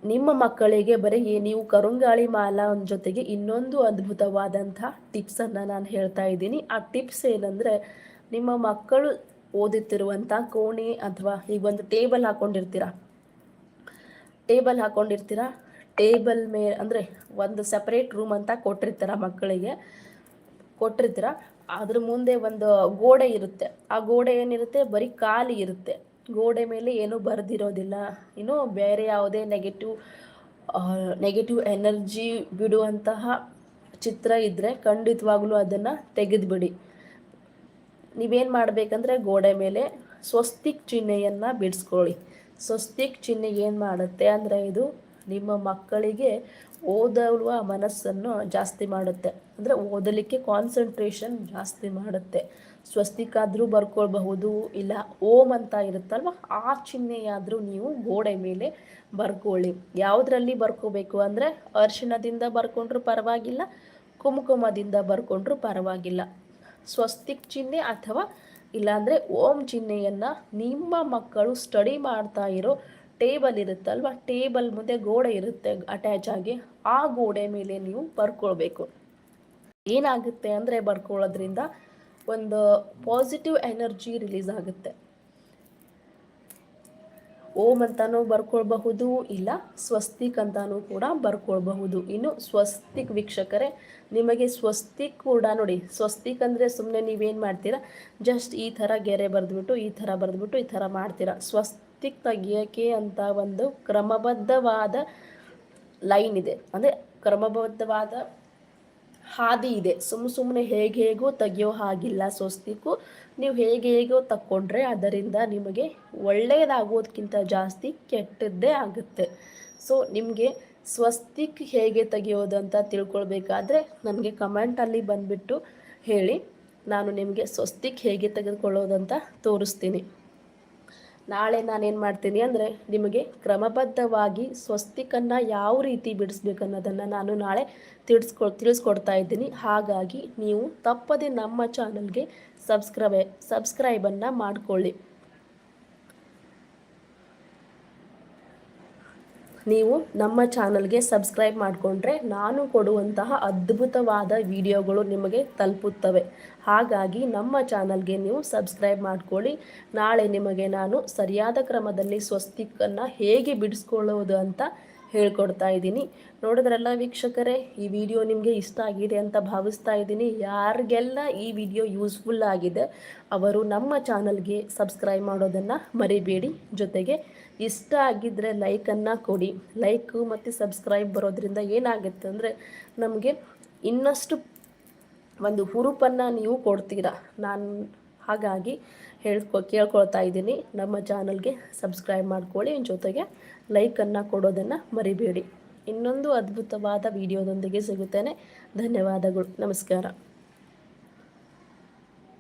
ನಿಮ್ಮ ಮಕ್ಕಳಿಗೆ ಬರೀ ನೀವು ಕರುಂಗಾಳಿ ಮಾಲಾ ಜೊತೆಗೆ ಇನ್ನೊಂದು ಅದ್ಭುತವಾದಂಥ ಟಿಪ್ಸನ್ನು ನಾನು ಹೇಳ್ತಾ ಇದ್ದೀನಿ. ಆ ಟಿಪ್ಸ್ ಏನಂದರೆ, ನಿಮ್ಮ ಮಕ್ಕಳು ಓದುತ್ತಿರುವಂಥ ಕೋಣೆ ಅಥವಾ ಈಗ ಒಂದು ಟೇಬಲ್ ಹಾಕೊಂಡಿರ್ತೀರಾ? ಟೇಬಲ್ ಹಾಕೊಂಡಿರ್ತೀರಾ? ಟೇಬಲ್ ಮೇ, ಅಂದರೆ ಒಂದು ಸಪ್ರೇಟ್ ರೂಮ್ ಅಂತ ಕೊಟ್ಟಿರ್ತೀರ ಮಕ್ಕಳಿಗೆ? ಕೊಟ್ಟಿರ್ತೀರ? ಅದ್ರ ಮುಂದೆ ಒಂದು ಗೋಡೆ ಇರುತ್ತೆ. ಆ ಗೋಡೆ ಏನಿರುತ್ತೆ? ಬರೀ ಖಾಲಿ ಇರುತ್ತೆ. ಗೋಡೆ ಮೇಲೆ ಏನೂ ಬರೆದಿರೋದಿಲ್ಲ. ಇನ್ನು ಬೇರೆ ಯಾವುದೇ ನೆಗೆಟಿವ್ ನೆಗೆಟಿವ್ ಎನರ್ಜಿ ಬಿಡುವಂತಹ ಚಿತ್ರ ಇದ್ದರೆ ಖಂಡಿತವಾಗ್ಲೂ ಅದನ್ನು ತೆಗೆದುಬಿಡಿ. ನೀವೇನು ಮಾಡಬೇಕಂದ್ರೆ ಗೋಡೆ ಮೇಲೆ ಸ್ವಸ್ತಿಕ್ ಚಿಹ್ನೆಯನ್ನು ಬಿಡಿಸ್ಕೊಳ್ಳಿ. ಸ್ವಸ್ತಿಕ್ ಚಿಹ್ನೆ ಏನು ಮಾಡುತ್ತೆ ಅಂದರೆ ಇದು ನಿಮ್ಮ ಮಕ್ಕಳಿಗೆ ಓದುವ ಮನಸ್ಸನ್ನು ಜಾಸ್ತಿ ಮಾಡುತ್ತೆ. ಅಂದರೆ ಓದಲಿಕ್ಕೆ ಕಾನ್ಸಂಟ್ರೇಷನ್ ಜಾಸ್ತಿ ಮಾಡುತ್ತೆ. ಸ್ವಸ್ತಿಕಾದರೂ ಬರ್ಕೊಳ್ಬಹುದು, ಇಲ್ಲ ಓಮ್ ಅಂತ ಇರುತ್ತಲ್ವ, ಆ ಚಿಹ್ನೆಯಾದರೂ ನೀವು ಗೋಡೆ ಮೇಲೆ ಬರ್ಕೊಳ್ಳಿ. ಯಾವುದರಲ್ಲಿ ಬರ್ಕೋಬೇಕು ಅಂದರೆ ಅರಿಶಿಣದಿಂದ ಬರ್ಕೊಂಡ್ರೂ ಪರವಾಗಿಲ್ಲ, ಕುಂಕುಮದಿಂದ ಬರ್ಕೊಂಡ್ರೂ ಪರವಾಗಿಲ್ಲ. ಸ್ವಸ್ತಿಕ್ ಚಿಹ್ನೆ ಅಥವಾ ಇಲ್ಲಾಂದರೆ ಓಂ ಚಿಹ್ನೆಯನ್ನು ನಿಮ್ಮ ಮಕ್ಕಳು ಸ್ಟಡಿ ಮಾಡ್ತಾ ಇರೋ ಟೇಬಲ್ ಇರುತ್ತಲ್ವ, ಟೇಬಲ್ ಮುಂದೆ ಗೋಡೆ ಇರುತ್ತೆ ಅಟ್ಯಾಚ್ ಆಗಿ, ಆ ಗೋಡೆ ಮೇಲೆ ನೀವು ಬರ್ಕೊಳ್ಬೇಕು. ಏನಾಗುತ್ತೆ ಅಂದರೆ ಬರ್ಕೊಳ್ಳೋದ್ರಿಂದ ಒಂದು ಪಾಸಿಟಿವ್ ಎನರ್ಜಿ ರಿಲೀಸ್ ಆಗುತ್ತೆ. ಓಂ ಅಂತಾನೂ ಬರ್ಕೊಳ್ಬಹುದು, ಇಲ್ಲ ಸ್ವಸ್ತಿಕ್ ಅಂತಾನೂ ಕೂಡ ಬರ್ಕೊಳ್ಬಹುದು. ಇನ್ನು ಸ್ವಸ್ತಿಕ್ ವೀಕ್ಷಕರೇ, ನಿಮಗೆ ಸ್ವಸ್ತಿಕ್ ಕೂಡ ನೋಡಿ, ಸ್ವಸ್ತಿಕ್ ಅಂದರೆ ಸುಮ್ಮನೆ ನೀವೇನು ಮಾಡ್ತೀರಾ? ಜಸ್ಟ್ ಈ ಥರ ಗೆರೆ ಬರೆದ್ಬಿಟ್ಟು, ಈ ಥರ ಬರೆದ್ಬಿಟ್ಟು, ಈ ಥರ ಮಾಡ್ತೀರಾ? ಸ್ವಸ್ತಿಕ್ ತೆಗಿಯೋಕ್ಕೆ ಅಂತ ಒಂದು ಕ್ರಮಬದ್ಧವಾದ ಲೈನ್ ಇದೆ. ಅಂದರೆ ಕ್ರಮಬದ್ಧವಾದ ಹಾದಿ ಇದೆ. ಸುಮ್ಮ ಸುಮ್ಮನೆ ಹೇಗೆ ಹೇಗೋ ತೆಗಿಯೋ ಹಾಗಿಲ್ಲ ಸ್ವಸ್ತಿಕು ನೀವು ಹೇಗೆ ಹೇಗೋ ತಕ್ಕೊಂಡ್ರೆ ಅದರಿಂದ ನಿಮಗೆ ಒಳ್ಳೆಯದಾಗೋದಕ್ಕಿಂತ ಜಾಸ್ತಿ ಕೆಟ್ಟದ್ದೇ ಆಗುತ್ತೆ. ಸೊ ನಿಮಗೆ ಸ್ವಸ್ತಿಕ್ ಹೇಗೆ ತೆಗೆಯೋದು ಅಂತ ತಿಳ್ಕೊಳ್ಬೇಕಾದ್ರೆ ನನಗೆ ಕಮೆಂಟಲ್ಲಿ ಬಂದುಬಿಟ್ಟು ಹೇಳಿ. ನಾನು ನಿಮಗೆ ಸ್ವಸ್ತಿಕ್ ಹೇಗೆ ತೆಗೆದುಕೊಳ್ಳೋದಂತ ತೋರಿಸ್ತೀನಿ. ನಾಳೆ ನಾನೇನು ಮಾಡ್ತೀನಿ ಅಂದರೆ ನಿಮಗೆ ಕ್ರಮಬದ್ಧವಾಗಿ ಸ್ವಸ್ತಿಕನ್ನು ಯಾವ ರೀತಿ ಬಿಡಿಸ್ಬೇಕು ಅನ್ನೋದನ್ನು ನಾನು ನಾಳೆ ತಿಳಿಸ್ಕೊ, ತಿಳಿಸ್ಕೊಡ್ತಾ ಇದ್ದೀನಿ. ಹಾಗಾಗಿ ನೀವು ತಪ್ಪದೆ ನಮ್ಮ ಚಾನಲ್ಗೆ ಸಬ್ಸ್ಕ್ರೈಬ್ ಸಬ್ಸ್ಕ್ರೈಬನ್ನು ಮಾಡಿಕೊಳ್ಳಿ. ನೀವು ನಮ್ಮ ಚಾನಲ್ಗೆ ಸಬ್ಸ್ಕ್ರೈಬ್ ಮಾಡಿಕೊಂಡ್ರೆ ನಾನು ಕೊಡುವಂತಹ ಅದ್ಭುತವಾದ ವಿಡಿಯೋಗಳು ನಿಮಗೆ ತಲುಪುತ್ತವೆ. ಹಾಗಾಗಿ ನಮ್ಮ ಚಾನಲ್ಗೆ ನೀವು ಸಬ್ಸ್ಕ್ರೈಬ್ ಮಾಡ್ಕೊಳ್ಳಿ. ನಾಳೆ ನಿಮಗೆ ನಾನು ಸರಿಯಾದ ಕ್ರಮದಲ್ಲಿ ಸ್ವಸ್ತಿಕನ್ನು ಹೇಗೆ ಬಿಡಿಸ್ಕೊಳ್ಳೋದು ಅಂತ ಹೇಳ್ಕೊಡ್ತಾ ಇದ್ದೀನಿ. ನೋಡಿದ್ರಲ್ಲ ವೀಕ್ಷಕರೇ, ಈ ವಿಡಿಯೋ ನಿಮಗೆ ಇಷ್ಟ ಆಗಿದೆ ಅಂತ ಭಾವಿಸ್ತಾ ಇದ್ದೀನಿ. ಯಾರಿಗೆಲ್ಲ ಈ ವಿಡಿಯೋ ಯೂಸ್ಫುಲ್ ಆಗಿದೆ, ಅವರು ನಮ್ಮ ಚಾನಲ್ಗೆ ಸಬ್ಸ್ಕ್ರೈಬ್ ಮಾಡೋದನ್ನು ಮರಿಬೇಡಿ. ಜೊತೆಗೆ ಇಷ್ಟ ಆಗಿದ್ದರೆ ಲೈಕನ್ನು ಕೊಡಿ. ಲೈಕು ಮತ್ತು ಸಬ್ಸ್ಕ್ರೈಬ್ ಬರೋದ್ರಿಂದ ಏನಾಗುತ್ತೆ ಅಂದರೆ ನಮಗೆ ಇನ್ನಷ್ಟು ಒಂದು ಹುರುಪನ್ನು ನೀವು ಕೊಡ್ತೀರಾ. ನಾನು ಹಾಗಾಗಿ ಹೇಳ್ಕೊ, ಕೇಳ್ಕೊಳ್ತಾ ಇದ್ದೀನಿ. ನಮ್ಮ ಚಾನಲ್ಗೆ ಸಬ್ಸ್ಕ್ರೈಬ್ ಮಾಡ್ಕೊಳ್ಳಿ. ಜೊತೆಗೆ ಲೈಕನ್ನು ಕೊಡೋದನ್ನು ಮರಿಬೇಡಿ. ಇನ್ನೊಂದು ಅದ್ಭುತವಾದ ವಿಡಿಯೋದೊಂದಿಗೆ ಸಿಗುತ್ತೇನೆ. ಧನ್ಯವಾದಗಳು. ನಮಸ್ಕಾರ.